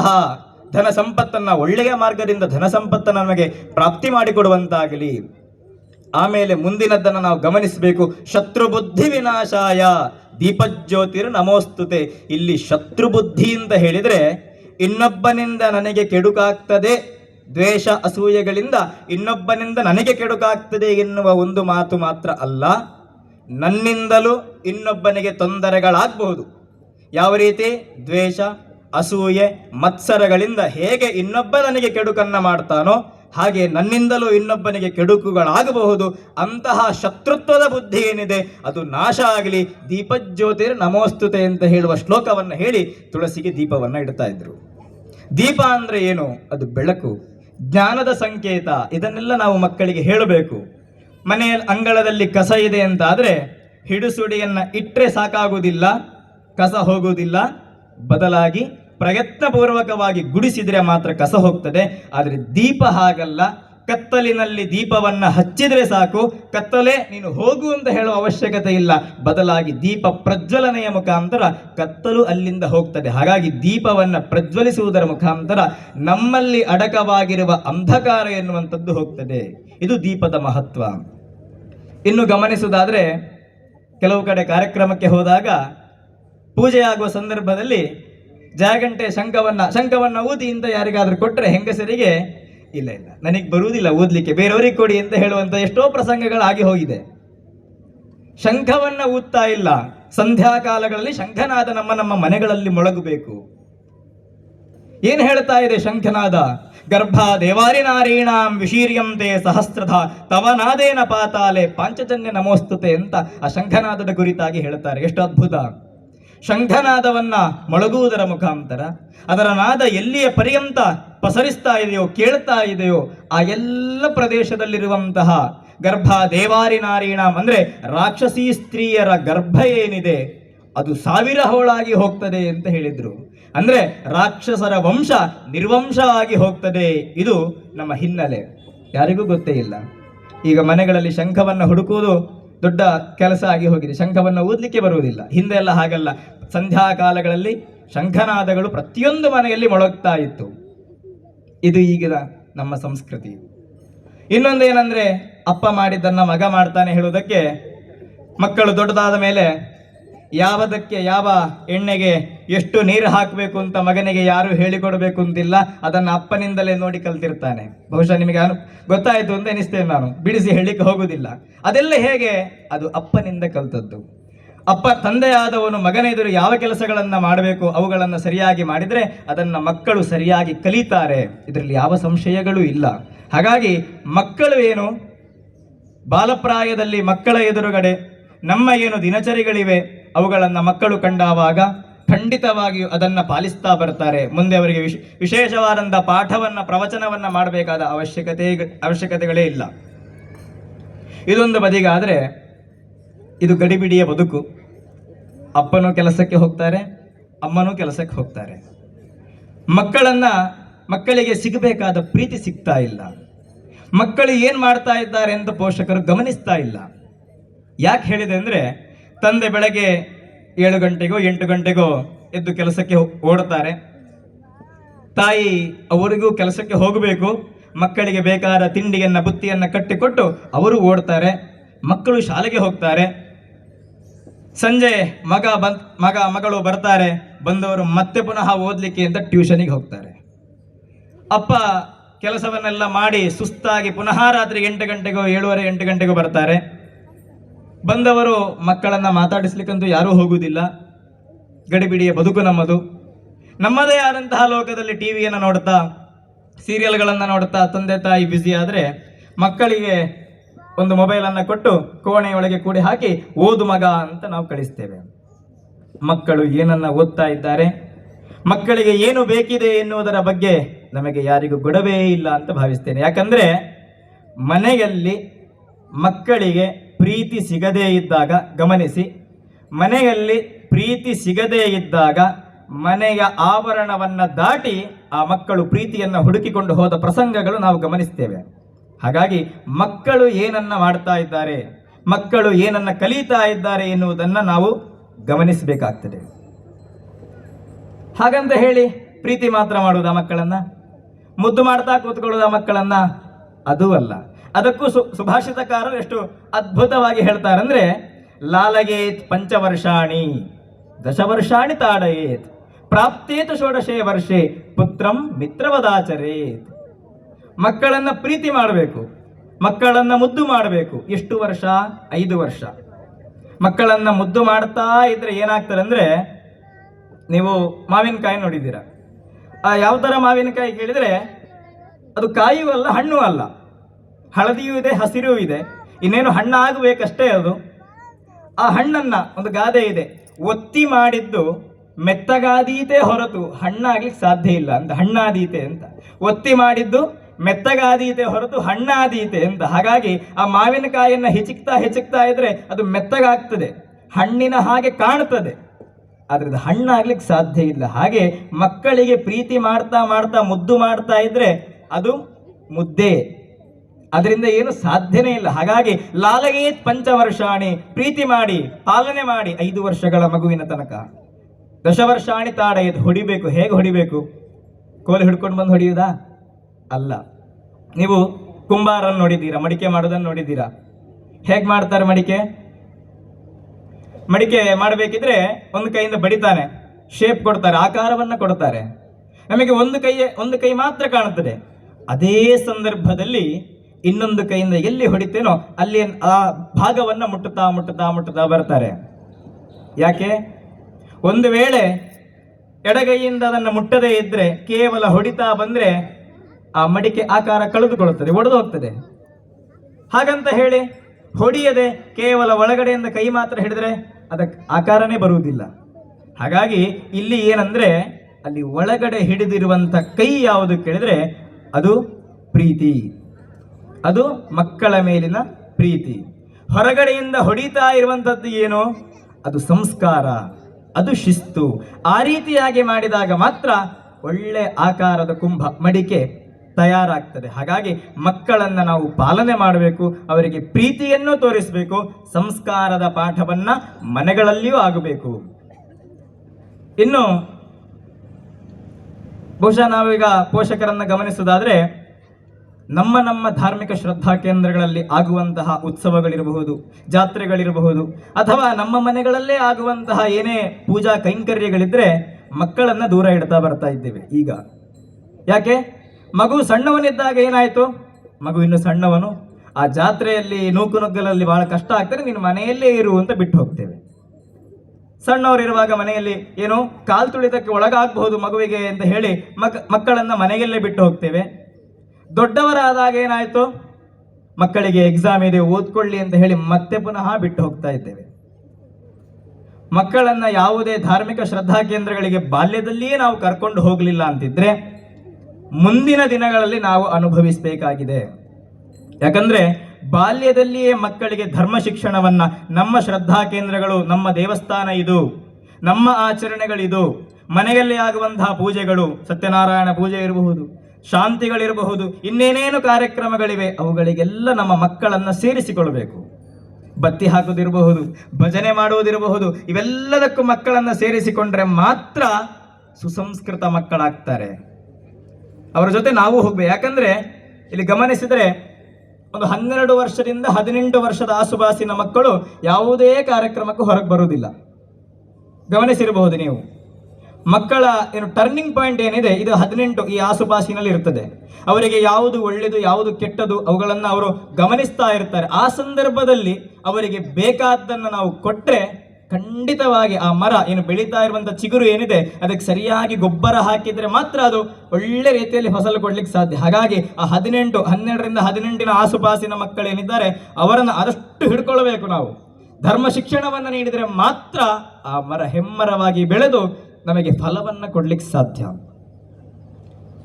ಧನ ಸಂಪತ್ತನ್ನ ಒಳ್ಳೆಯ ಮಾರ್ಗದಿಂದ ಧನ ಸಂಪತ್ತನ್ನು ನಮಗೆ ಪ್ರಾಪ್ತಿ ಮಾಡಿಕೊಡುವಂತಾಗಲಿ. ಆಮೇಲೆ ಮುಂದಿನದ್ದನ್ನು ನಾವು ಗಮನಿಸಬೇಕು ಶತ್ರು ಬುದ್ಧಿ ವಿನಾಶಾಯ ದೀಪಜ್ಯೋತಿರ್ ನಮೋಸ್ತುತೆ ಇಲ್ಲಿ ಶತ್ರು ಬುದ್ಧಿ ಅಂತ ಹೇಳಿದರೆ, ಇನ್ನೊಬ್ಬನಿಂದ ನನಗೆ ಕೆಡುಕಾಗ್ತದೆ, ದ್ವೇಷ ಅಸೂಯೆಗಳಿಂದ ಇನ್ನೊಬ್ಬನಿಂದ ನನಗೆ ಕೆಡುಕಾಗ್ತದೆ ಎನ್ನುವ ಒಂದು ಮಾತು ಮಾತ್ರ ಅಲ್ಲ, ನನ್ನಿಂದಲೂ ಇನ್ನೊಬ್ಬನಿಗೆ ತೊಂದರೆಗಳಾಗಬಹುದು. ಯಾವ ರೀತಿ? ದ್ವೇಷ, ಅಸೂಯೆ, ಮತ್ಸರಗಳಿಂದ ಹೇಗೆ ಇನ್ನೊಬ್ಬ ನನಗೆ ಕೆಡುಕನ್ನ ಮಾಡ್ತಾನೋ ಹಾಗೆ ನನ್ನಿಂದಲೂ ಇನ್ನೊಬ್ಬನಿಗೆ ಕೆಡುಕುಗಳಾಗಬಹುದು. ಅಂತಹ ಶತ್ರುತ್ವದ ಬುದ್ಧಿ ಏನಿದೆ? ಅದು ನಾಶ ಆಗಲಿ. ದೀಪಜ್ಯೋತಿರ್ ನಮೋಸ್ತುತೆ ಅಂತ ಹೇಳುವ ಶ್ಲೋಕವನ್ನು ಹೇಳಿ ತುಳಸಿಗೆ ದೀಪವನ್ನು ಇಡ್ತಾ ಇದ್ರು. ದೀಪ ಅಂದ್ರೆ ಏನು? ಅದು ಬೆಳಕು. ಜ್ಞಾನದ ಸಂಕೇತ. ಇದನ್ನೆಲ್ಲ ನಾವು ಮಕ್ಕಳಿಗೆ ಹೇಳಬೇಕು. ಮನೆಯ ಅಂಗಳದಲ್ಲಿ ಕಸ ಇದೆ ಅಂತ ಹಿಡುಸುಡಿಯನ್ನು ಹಿಡುಸುಡಿಯನ್ನ ಇಟ್ಟರೆ ಸಾಕಾಗುವುದಿಲ್ಲ, ಕಸ ಹೋಗುವುದಿಲ್ಲ, ಬದಲಾಗಿ ಪ್ರಯತ್ನಪೂರ್ವಕವಾಗಿ ಗುಡಿಸಿದರೆ ಮಾತ್ರ ಕಸ ಹೋಗ್ತದೆ. ಆದರೆ ದೀಪ ಹಾಗಲ್ಲ. ಕತ್ತಲಿನಲ್ಲಿ ದೀಪವನ್ನು ಹಚ್ಚಿದರೆ ಸಾಕು. ಕತ್ತಲೆ ನೀನು ಹೋಗು ಅಂತ ಹೇಳುವ ಅವಶ್ಯಕತೆ ಇಲ್ಲ. ಬದಲಾಗಿ ದೀಪ ಪ್ರಜ್ವಲನೆಯ ಮುಖಾಂತರ ಕತ್ತಲು ಅಲ್ಲಿಂದ ಹೋಗ್ತದೆ. ಹಾಗಾಗಿ ದೀಪವನ್ನು ಪ್ರಜ್ವಲಿಸುವುದರ ಮುಖಾಂತರ ನಮ್ಮಲ್ಲಿ ಅಡಕವಾಗಿರುವ ಅಂಧಕಾರ ಎನ್ನುವಂಥದ್ದು ಹೋಗ್ತದೆ. ಇದು ದೀಪದ ಮಹತ್ವ. ಇನ್ನು ಗಮನಿಸುವುದಾದರೆ, ಕೆಲವು ಕಡೆ ಕಾರ್ಯಕ್ರಮಕ್ಕೆ ಹೋದಾಗ ಪೂಜೆಯಾಗುವ ಸಂದರ್ಭದಲ್ಲಿ ಜಾಗಂಟೆ ಶಂಖವನ್ನ ಶಂಖವನ್ನ ಊದಿ ಅಂತ ಯಾರಿಗಾದ್ರೂ ಕೊಟ್ಟರೆ ಹೆಂಗಸರಿಗೆ? ಇಲ್ಲ ಇಲ್ಲ. ನನಗೆ ಬರುವುದಿಲ್ಲ ಓದ್ಲಿಕ್ಕೆ ಬೇರೆಯವರಿಗೆ ಕೊಡಿ ಅಂತ ಹೇಳುವಂತ ಎಷ್ಟೋ ಪ್ರಸಂಗಗಳಾಗಿ ಹೋಗಿದೆ. ಶಂಖವನ್ನ ಊದ್ತಾ ಇಲ್ಲ. ಸಂಧ್ಯಾಕಾಲಗಳಲ್ಲಿ ಶಂಖನಾದ ನಮ್ಮ ನಮ್ಮ ಮನೆಗಳಲ್ಲಿ ಮೊಳಗಬೇಕು. ಏನ್ ಹೇಳ್ತಾ ಇದೆ ಶಂಖನಾದ? ಗರ್ಭ ದೇವಾರಿ ನಾರೀಣಾಂ ವಿಶೀರ್ಯಂತೆ ಸಹಸ್ರಧ ತವನಾದೇನ ಪಾತಾಲೆ ಪಾಂಚಜನ್ಯ ನಮೋಸ್ತುತೆ ಅಂತ ಆ ಶಂಖನಾದದ ಕುರಿತಾಗಿ ಹೇಳ್ತಾರೆ. ಎಷ್ಟು ಅದ್ಭುತ. ಶಂಖನಾದವನ್ನ ಮೊಳಗುವುದರ ಮುಖಾಂತರ, ಅದರ ನಾದ ಎಲ್ಲಿಯ ಪರ್ಯಂತ ಪಸರಿಸ್ತಾ ಇದೆಯೋ, ಕೇಳ್ತಾ ಇದೆಯೋ, ಆ ಎಲ್ಲ ಪ್ರದೇಶದಲ್ಲಿರುವಂತಹ ಗರ್ಭ ದೇವಾರಿ ನಾರೀಣಾಮ್ ಅಂದ್ರೆ ರಾಕ್ಷಸಿ ಸ್ತ್ರೀಯರ ಗರ್ಭ ಏನಿದೆ, ಅದು ಸಾವಿರ ಹೋಳಾಗಿ ಹೋಗ್ತದೆ ಅಂತ ಹೇಳಿದ್ರು. ಅಂದ್ರೆ ರಾಕ್ಷಸರ ವಂಶ ನಿರ್ವಂಶ ಆಗಿ ಹೋಗ್ತದೆ, ಇದು ನಮ್ಮ ಹಿನ್ನೆಲೆ. ಯಾರಿಗೂ ಗೊತ್ತೇ ಇಲ್ಲ. ಈಗ ಮನೆಗಳಲ್ಲಿ ಶಂಖವನ್ನು ಹುಡುಕುವುದು ದೊಡ್ಡ ಕೆಲಸ ಆಗಿ ಹೋಗಿದೆ. ಶಂಖವನ್ನು ಊದಲಿಕ್ಕೆ ಬರುವುದಿಲ್ಲ. ಹಿಂದೆ ಎಲ್ಲ ಹಾಗಲ್ಲ. ಸಂಧ್ಯಾ ಕಾಲಗಳಲ್ಲಿ ಶಂಖನಾದಗಳು ಪ್ರತಿಯೊಂದು ಮನೆಯಲ್ಲಿ ಮೊಳಗ್ತಾ ಇತ್ತು. ಇದು ಈಗಿನ ನಮ್ಮ ಸಂಸ್ಕೃತಿ. ಇನ್ನೊಂದೇನೆಂದ್ರೆ ಅಪ್ಪ ಮಾಡಿದ್ದನ್ನ ಮಗ ಮಾಡ್ತಾನೆ ಹೇಳುವುದಕ್ಕೆ ಮಕ್ಕಳು ದೊಡ್ಡದಾದ ಮೇಲೆ ಯಾವದಕ್ಕೆ ಯಾವ ಎಣ್ಣೆಗೆ ಎಷ್ಟು ನೀರು ಹಾಕಬೇಕು ಅಂತ ಮಗನಿಗೆ ಯಾರು ಹೇಳಿಕೊಡಬೇಕು ಅಂತಿಲ್ಲ, ಅದನ್ನು ಅಪ್ಪನಿಂದಲೇ ನೋಡಿ ಕಲ್ತಿರ್ತಾನೆ. ಬಹುಶಃ ನಿಮಗೆ ಅನು, ಗೊತ್ತಾಯಿತು ಅಂತ ಎನಿಸ್ತೇನೆ ನಾನು. ಬಿಡಿಸಿ ಹೇಳಲಿಕ್ಕೆ ಹೋಗುವುದಿಲ್ಲ ಅದೆಲ್ಲ ಹೇಗೆ? ಅದು ಅಪ್ಪನಿಂದ ಕಲ್ತದ್ದು. ಅಪ್ಪ ತಂದೆಯಾದವನು ಮಗನ ಎದುರು ಯಾವ ಕೆಲಸಗಳನ್ನು ಮಾಡಬೇಕು, ಅವುಗಳನ್ನು ಸರಿಯಾಗಿ ಮಾಡಿದರೆ ಅದನ್ನು ಮಕ್ಕಳು ಸರಿಯಾಗಿ ಕಲಿತಾರೆ. ಇದರಲ್ಲಿ ಯಾವ ಸಂಶಯಗಳೂ ಇಲ್ಲ. ಹಾಗಾಗಿ ಮಕ್ಕಳು ಏನು? ಬಾಲಪ್ರಾಯದಲ್ಲಿ ಮಕ್ಕಳ ಎದುರುಗಡೆ, ನಮ್ಮ ಏನು ದಿನಚರಿಗಳಿವೆ ಅವುಗಳನ್ನು ಮಕ್ಕಳು ಕಂಡಾವಾಗ ಖಂಡಿತವಾಗಿಯೂ ಅದನ್ನು ಪಾಲಿಸ್ತಾ ಬರ್ತಾರೆ. ಮುಂದೆ ಅವರಿಗೆ ವಿಶ್ ವಿಶೇಷವಾದಂಥ ಪಾಠವನ್ನು, ಪ್ರವಚನವನ್ನು ಮಾಡಬೇಕಾದ ಅವಶ್ಯಕತೆ, ಅವಶ್ಯಕತೆಗಳೇ ಇಲ್ಲ. ಇದೊಂದು ಬದಿಗಾದರೆ ಇದು ಗಡಿಬಿಡಿಯ ಬದುಕು. ಅಪ್ಪನೂ ಕೆಲಸಕ್ಕೆ ಹೋಗ್ತಾರೆ, ಅಮ್ಮನೂ ಕೆಲಸಕ್ಕೆ ಹೋಗ್ತಾರೆ. ಮಕ್ಕಳನ್ನು, ಮಕ್ಕಳಿಗೆ ಸಿಗಬೇಕಾದ ಪ್ರೀತಿ ಸಿಗ್ತಾ ಇಲ್ಲ. ಮಕ್ಕಳು ಏನು ಮಾಡ್ತಾ ಇದ್ದಾರೆ ಅಂತ ಪೋಷಕರು ಗಮನಿಸ್ತಾ ಇಲ್ಲ. ಯಾಕೆ ಹೇಳಿದೆ ಅಂದರೆ ತಂದೆ ಬೆಳಗ್ಗೆ ಏಳು ಗಂಟೆಗೋ, ಎಂಟು ಗಂಟೆಗೋ ಎದ್ದು ಕೆಲಸಕ್ಕೆ ಓಡುತ್ತಾರೆ. ತಾಯಿ ಅವರಿಗೂ ಕೆಲಸಕ್ಕೆ ಹೋಗಬೇಕು. ಮಕ್ಕಳಿಗೆ ಬೇಕಾದ ತಿಂಡಿಯನ್ನು, ಬುತ್ತಿಯನ್ನು ಕಟ್ಟಿಕೊಟ್ಟು ಅವರು ಓಡ್ತಾರೆ ಮಕ್ಕಳು ಶಾಲೆಗೆ ಹೋಗ್ತಾರೆ. ಸಂಜೆ ಮಗ ಬಂದ್, ಮಗ, ಮಗಳು ಬರ್ತಾರೆ. ಬಂದವರು ಮತ್ತೆ ಪುನಃ ಓದಲಿಕ್ಕೆ ಅಂತ ಟ್ಯೂಷನಿಗೆ ಹೋಗ್ತಾರೆ. ಅಪ್ಪ ಕೆಲಸವನ್ನೆಲ್ಲ ಮಾಡಿ ಸುಸ್ತಾಗಿ ಪುನಃ ರಾತ್ರಿ ಎಂಟು ಗಂಟೆಗೋ, ಏಳುವರೆ, ಎಂಟು ಗಂಟೆಗೋ ಬರ್ತಾರೆ. ಬಂದವರು ಮಕ್ಕಳನ್ನ ಮಾತಾಡಿಸ್ಲಿಕ್ಕಂತೂ ಯಾರೂ ಹೋಗುವುದಿಲ್ಲ ಗಡಿಬಿಡಿಯ ಬದುಕು ನಮ್ಮದು. ನಮ್ಮದೇ ಆದಂತಹ ಲೋಕದಲ್ಲಿ ಟಿವಿಯನ್ನು ನೋಡ್ತಾ, ಸೀರಿಯಲ್ಗಳನ್ನು ನೋಡ್ತಾ, ತಂದೆ ತಾಯಿ ಬ್ಯುಸಿ ಆದರೆ ಮಕ್ಕಳಿಗೆ ಒಂದು ಮೊಬೈಲನ್ನು ಕೊಟ್ಟು ಕೋಣೆಯೊಳಗೆ ಕೂಡಿ ಹಾಕಿ ಓದು ಮಗ ಅಂತ ನಾವು ಕಳಿಸ್ತೇವೆ. ಮಕ್ಕಳು ಏನನ್ನ ಓದ್ತಾ ಇದ್ದಾರೆ, ಮಕ್ಕಳಿಗೆ ಏನು ಬೇಕಿದೆ ಎನ್ನುವುದರ ಬಗ್ಗೆ ನಮಗೆ ಯಾರಿಗೂ ಗೊಡವೇ ಇಲ್ಲ ಅಂತ ಭಾವಿಸ್ತೇನೆ. ಯಾಕಂದ್ರೆ ಮನೆಯಲ್ಲಿ ಮಕ್ಕಳಿಗೆ ಪ್ರೀತಿ ಸಿಗದೇ ಇದ್ದಾಗ ಗಮನಿಸಿ. ಮನೆಯಲ್ಲಿ ಪ್ರೀತಿ ಸಿಗದೇ ಇದ್ದಾಗ ಮನೆಯ ಆವರಣವನ್ನ ದಾಟಿ ಆ ಮಕ್ಕಳು ಪ್ರೀತಿಯನ್ನು ಹುಡುಕಿಕೊಂಡು ಹೋದ ಪ್ರಸಂಗಗಳು ನಾವು ಗಮನಿಸ್ತೇವೆ. ಹಾಗಾಗಿ ಮಕ್ಕಳು ಏನನ್ನ ಮಾಡ್ತಾ ಇದ್ದಾರೆ, ಮಕ್ಕಳು ಏನನ್ನ ಕಲಿತಾ ಇದ್ದಾರೆ ಎನ್ನುವುದನ್ನು ನಾವು ಗಮನಿಸಬೇಕಾಗ್ತದೆ. ಹಾಗಂತ ಹೇಳಿ ಪ್ರೀತಿ ಮಾತ್ರ ಮಾಡುವುದಾ ಮಕ್ಕಳನ್ನ? ಮುದ್ದು ಮಾಡ್ತಾ ಕೂತ್ಕೊಳ್ಳುವುದಾ ಮಕ್ಕಳನ್ನ? ಅದೂ ಅಲ್ಲ. ಅದಕ್ಕೂ ಸು ಸುಭಾಷಿತಕಾರರು ಎಷ್ಟು ಅದ್ಭುತವಾಗಿ ಹೇಳ್ತಾರಂದ್ರೆ ಲಾಲಗೇತ್ ಪಂಚವರ್ಷಾಣಿ, ದಶವರ್ಷಾಣಿ ತಾಡಯೇತ್, ಪ್ರಾಪ್ತೇತು ಷೋಡಶೇ ವರ್ಷೆ, ಪುತ್ರಂ ಮಿತ್ರವದಾಚರೇತ್. ಮಕ್ಕಳನ್ನ ಪ್ರೀತಿ ಮಾಡಬೇಕು, ಮಕ್ಕಳನ್ನ ಮುದ್ದು ಮಾಡಬೇಕು, ಎಷ್ಟು ವರ್ಷ? ಐದು ವರ್ಷ. ಮಕ್ಕಳನ್ನ ಮುದ್ದು ಮಾಡ್ತಾ ಇದ್ರೆ ಏನಾಗ್ತಾರೆ ಅಂದ್ರೆ ನೀವು ಮಾವಿನಕಾಯಿ ನೋಡಿದ್ದೀರಾ? ಆ ಯಾವ ಥರ ಮಾವಿನಕಾಯಿ ಕೇಳಿದರೆ, ಅದು ಕಾಯಿಯೂ ಅಲ್ಲ, ಹಣ್ಣು ಅಲ್ಲ. ಹಳದಿಯೂ ಇದೆ, ಹಸಿರೂ ಇದೆ. ಇನ್ನೇನು ಹಣ್ಣಾಗಬೇಕಷ್ಟೇ ಅದು. ಆ ಹಣ್ಣನ್ನ ಒಂದು ಗಾದೆ ಇದೆ. ಒತ್ತಿ ಮಾಡಿದ್ದು ಮೆತ್ತಗಾದೀತೆ ಹೊರತು ಹಣ್ಣಾಗ್ಲಿಕ್ಕೆ ಸಾಧ್ಯ ಇಲ್ಲ ಅಂತ, ಹಣ್ಣಾದೀತೆ ಅಂತ. ಒತ್ತಿ ಮಾಡಿದ್ದು ಮೆತ್ತಗಾದೀತೆ ಹೊರತು ಹಣ್ಣಾದೀತೆ ಅಂತ. ಹಾಗಾಗಿ ಆ ಮಾವಿನಕಾಯಿಯನ್ನು ಹೆಚ್ಚಿಕ್ತಾ ಹೆಚ್ಚಿಕ್ತಾ ಇದ್ರೆ ಅದು ಮೆತ್ತಗಾಗ್ತದೆ. ಹಣ್ಣಿನ ಹಾಗೆ ಕಾಣ್ತದೆ. ಆದ್ರೆ ಅದು ಹಣ್ಣಾಗ್ಲಿಕ್ಕೆ ಸಾಧ್ಯ ಇಲ್ಲ. ಹಾಗೆ ಮಕ್ಕಳಿಗೆ ಪ್ರೀತಿ ಮಾಡ್ತಾ ಮಾಡ್ತಾ ಮುದ್ದು ಮಾಡ್ತಾ ಇದ್ರೆ ಅದು ಮುದ್ದೆ. ಅದರಿಂದ ಏನು ಸಾಧ್ಯನೇ ಇಲ್ಲ. ಹಾಗಾಗಿ ಲಾಲಗೇತ್ ಪಂಚವರ್ಷಾಣಿ ಪ್ರೀತಿ ಮಾಡಿ, ಪಾಲನೆ ಮಾಡಿ ಐದು ವರ್ಷಗಳ ಮಗುವಿನ ತನಕ. ದಶವರ್ಷಾಣಿ ತಾಡಯದ್ ಹೊಡಿಬೇಕು. ಹೇಗೆ ಹೊಡಿಬೇಕು? ಕೋಲಿ ಹಿಡ್ಕೊಂಡು ಬಂದು ಹೊಡೆಯುವುದಾ ಅಲ್ಲ. ನೀವು ಕುಂಬಾರನ್ನು ನೋಡಿದ್ದೀರಾ? ಮಡಿಕೆ ಮಾಡೋದನ್ನು ನೋಡಿದ್ದೀರಾ? ಹೇಗೆ ಮಾಡ್ತಾರೆ ಮಡಿಕೆ? ಮಡಿಕೆ ಮಾಡಬೇಕಿದ್ರೆ ಒಂದು ಕೈಯಿಂದ ಬಡಿತಾನೆ. ಶೇಪ್ ಕೊಡ್ತಾರೆ, ಆಕಾರವನ್ನ ಕೊಡ್ತಾರೆ. ನಮಗೆ ಒಂದು ಕೈ ಒಂದು ಕೈ ಮಾತ್ರ ಕಾಣುತ್ತದೆ. ಅದೇ ಸಂದರ್ಭದಲ್ಲಿ ಇನ್ನೊಂದು ಕೈಯಿಂದ ಎಲ್ಲಿ ಹೊಡಿತೇನೋ ಅಲ್ಲಿ ಆ ಭಾಗವನ್ನ ಮುಟ್ಟುತ್ತಾ ಮುಟ್ಟುತ್ತಾ ಮುಟ್ಟುತ್ತಾ ಬರ್ತಾರೆ. ಯಾಕೆ? ಒಂದು ವೇಳೆ ಎಡಗೈಯಿಂದ ಅದನ್ನು ಮುಟ್ಟದೇ ಇದ್ದರೆ ಕೇವಲ ಹೊಡಿತಾ ಬಂದ್ರೆ ಆ ಮಡಿಕೆ ಆಕಾರ ಕಳೆದುಕೊಳ್ಳುತ್ತದೆ ಒಡೆದು ಹೋಗ್ತದೆ ಹಾಗಂತ ಹೇಳಿ, ಹೊಡಿಯದೆ ಕೇವಲ ಒಳಗಡೆಯಿಂದ ಕೈ ಮಾತ್ರ ಹಿಡಿದ್ರೆ ಅದಕ್ಕೆ ಆಕಾರನೇ ಬರುವುದಿಲ್ಲ. ಹಾಗಾಗಿ ಇಲ್ಲಿ ಏನಂದ್ರೆ, ಅಲ್ಲಿ ಒಳಗಡೆ ಹಿಡಿದಿರುವಂತ ಕೈ ಯಾವುದು ಕೇಳಿದ್ರೆ ಅದು ಪ್ರೀತಿ. ಅದು ಮಕ್ಕಳ ಮೇಲಿನ ಪ್ರೀತಿ. ಹೊರಗಡೆಯಿಂದ ಹೊಡಿತಾ ಇರುವಂಥದ್ದು ಏನು? ಅದು ಸಂಸ್ಕಾರ, ಅದು ಶಿಸ್ತು. ಆ ರೀತಿಯಾಗಿ ಮಾಡಿದಾಗ ಮಾತ್ರ ಒಳ್ಳೆ ಆಕಾರದ ಕುಂಭ, ಮಡಿಕೆ ತಯಾರಾಗ್ತದೆ. ಹಾಗಾಗಿ ಮಕ್ಕಳನ್ನ ನಾವು ಪಾಲನೆ ಮಾಡಬೇಕು, ಅವರಿಗೆ ಪ್ರೀತಿಯನ್ನು ತೋರಿಸಬೇಕು, ಸಂಸ್ಕಾರದ ಪಾಠವನ್ನ ಮನೆಗಳಲ್ಲಿಯೂ ಆಗಬೇಕು. ಇನ್ನು ಬಹುಶಃ ನಾವೀಗ ಪೋಷಕರನ್ನ ಗಮನಿಸುವುದಾದ್ರೆ ನಮ್ಮ ನಮ್ಮ ಧಾರ್ಮಿಕ ಶ್ರದ್ಧಾ ಕೇಂದ್ರಗಳಲ್ಲಿ ಆಗುವಂತಹ ಉತ್ಸವಗಳಿರಬಹುದು, ಜಾತ್ರೆಗಳಿರಬಹುದು, ಅಥವಾ ನಮ್ಮ ಮನೆಗಳಲ್ಲೇ ಆಗುವಂತಹ ಏನೇ ಪೂಜಾ ಕೈಂಕರ್ಯಗಳಿದ್ರೆ ಮಕ್ಕಳನ್ನು ದೂರ ಇಡ್ತಾ ಬರ್ತಾ ಇದ್ದೇವೆ ಈಗ. ಯಾಕೆ? ಮಗು ಸಣ್ಣವನಿದ್ದಾಗ ಏನಾಯ್ತು? ಮಗು ಇನ್ನು ಸಣ್ಣವನು. ಆ ಜಾತ್ರೆಯಲ್ಲಿ ನೂಕು ನುಗ್ಗಲಲ್ಲಿ ಬಹಳ ಕಷ್ಟ ಆಗ್ತದೆ, ನೀನು ಮನೆಯಲ್ಲೇ ಇರು ಅಂತ ಬಿಟ್ಟು ಹೋಗ್ತೇವೆ. ಸಣ್ಣವರಿರುವಾಗ ಮನೆಯಲ್ಲಿ ಏನು ಕಾಲು ತುಳಿತಕ್ಕೆ ಒಳಗಾಗಬಹುದು ಮಗುವಿಗೆ ಅಂತ ಹೇಳಿ ಮಕ್ ಮಕ್ಕಳನ್ನು ಮನೆಯಲ್ಲೇ ಬಿಟ್ಟು ಹೋಗ್ತೇವೆ. ದೊಡ್ಡವರಾದಾಗ ಏನಾಯ್ತು ಮಕ್ಕಳಿಗೆ ಎಕ್ಸಾಮ್ ಇದೆ, ಓದ್ಕೊಳ್ಳಿ ಅಂತ ಹೇಳಿ ಮತ್ತೆ ಪುನಃ ಬಿಟ್ಟು ಹೋಗ್ತಾ ಇದ್ದೇವೆ. ಮಕ್ಕಳನ್ನ ಯಾವುದೇ ಧಾರ್ಮಿಕ ಶ್ರದ್ಧಾ ಕೇಂದ್ರಗಳಿಗೆ ಬಾಲ್ಯದಲ್ಲಿಯೇ ನಾವು ಕರ್ಕೊಂಡು ಹೋಗಲಿಲ್ಲ ಅಂತಿದ್ರೆ ಮುಂದಿನ ದಿನಗಳಲ್ಲಿ ನಾವು ಅನುಭವಿಸಬೇಕಾಗಿದೆ. ಯಾಕಂದ್ರೆ ಬಾಲ್ಯದಲ್ಲಿಯೇ ಮಕ್ಕಳಿಗೆ ಧರ್ಮ ಶಿಕ್ಷಣವನ್ನ, ನಮ್ಮ ಶ್ರದ್ಧಾ ಕೇಂದ್ರಗಳು, ನಮ್ಮ ದೇವಸ್ಥಾನ ಇದು, ನಮ್ಮ ಆಚರಣೆಗಳಿದು, ಮನೆಯಲ್ಲಿ ಆಗುವಂತಹ ಪೂಜೆಗಳು, ಸತ್ಯನಾರಾಯಣ ಪೂಜೆ ಇರಬಹುದು ಶಾಂತಿಗಳಿರಬಹುದು, ಇನ್ನೇನೇನು ಕಾರ್ಯಕ್ರಮಗಳಿವೆ, ಅವುಗಳಿಗೆಲ್ಲ ನಮ್ಮ ಮಕ್ಕಳನ್ನ ಸೇರಿಸಿಕೊಳ್ಳಬೇಕು. ಬತ್ತಿ ಹಾಕೋದಿರಬಹುದು ಭಜನೆ ಮಾಡುವುದಿರಬಹುದು, ಇವೆಲ್ಲದಕ್ಕೂ ಮಕ್ಕಳನ್ನ ಸೇರಿಸಿಕೊಂಡ್ರೆ ಮಾತ್ರ ಸುಸಂಸ್ಕೃತ ಮಕ್ಕಳಾಗ್ತಾರೆ. ಅವರ ಜೊತೆ ನಾವು ಹೋಗ್ಬೇಕು. ಯಾಕಂದ್ರೆ, ಇಲ್ಲಿ ಗಮನಿಸಿದರೆ, ಒಂದು ಹನ್ನೆರಡು ವರ್ಷದಿಂದ ಹದಿನೆಂಟು ವರ್ಷದ ಆಸುಬಾಸಿನ ಮಕ್ಕಳು ಯಾವುದೇ ಕಾರ್ಯಕ್ರಮಕ್ಕೂ ಹೊರಗೆ ಬರುವುದಿಲ್ಲ. ಗಮನಿಸಿರಬಹುದು ನೀವು. ಮಕ್ಕಳ ಏನು ಟರ್ನಿಂಗ್ ಪಾಯಿಂಟ್ ಏನಿದೆ, ಇದು ಹದಿನೆಂಟು ಈ ಆಸುಪಾಸಿನಲ್ಲಿ ಇರ್ತದೆ. ಅವರಿಗೆ ಯಾವುದು ಒಳ್ಳೆಯದು, ಯಾವುದು ಕೆಟ್ಟದು, ಅವುಗಳನ್ನು ಅವರು ಗಮನಿಸ್ತಾ ಇರ್ತಾರೆ. ಆ ಸಂದರ್ಭದಲ್ಲಿ ಅವರಿಗೆ ಬೇಕಾದ್ದನ್ನು ನಾವು ಕೊಟ್ಟರೆ ಖಂಡಿತವಾಗಿ ಆ ಮರ, ಏನು ಬೆಳೀತಾ ಇರುವಂಥ ಚಿಗುರು ಏನಿದೆ, ಅದಕ್ಕೆ ಸರಿಯಾಗಿ ಗೊಬ್ಬರ ಹಾಕಿದರೆ ಮಾತ್ರ ಅದು ಒಳ್ಳೆ ರೀತಿಯಲ್ಲಿ ಫಸಲು ಕೊಡಲಿಕ್ಕೆ ಸಾಧ್ಯ. ಹಾಗಾಗಿ ಆ ಹದಿನೆಂಟು, ಹನ್ನೆರಡರಿಂದ ಹದಿನೆಂಟಿನ ಆಸುಪಾಸಿನ ಮಕ್ಕಳೇನಿದ್ದಾರೆ, ಅವರನ್ನು ಆದಷ್ಟು ಹಿಡ್ಕೊಳ್ಬೇಕು ನಾವು. ಧರ್ಮ ಶಿಕ್ಷಣವನ್ನು ನೀಡಿದರೆ ಮಾತ್ರ ಆ ಮರ ಹೆಮ್ಮರವಾಗಿ ಬೆಳೆದು ನಮಗೆ ಫಲವನ್ನು ಕೊಡ್ಲಿಕ್ಕೆ ಸಾಧ್ಯ.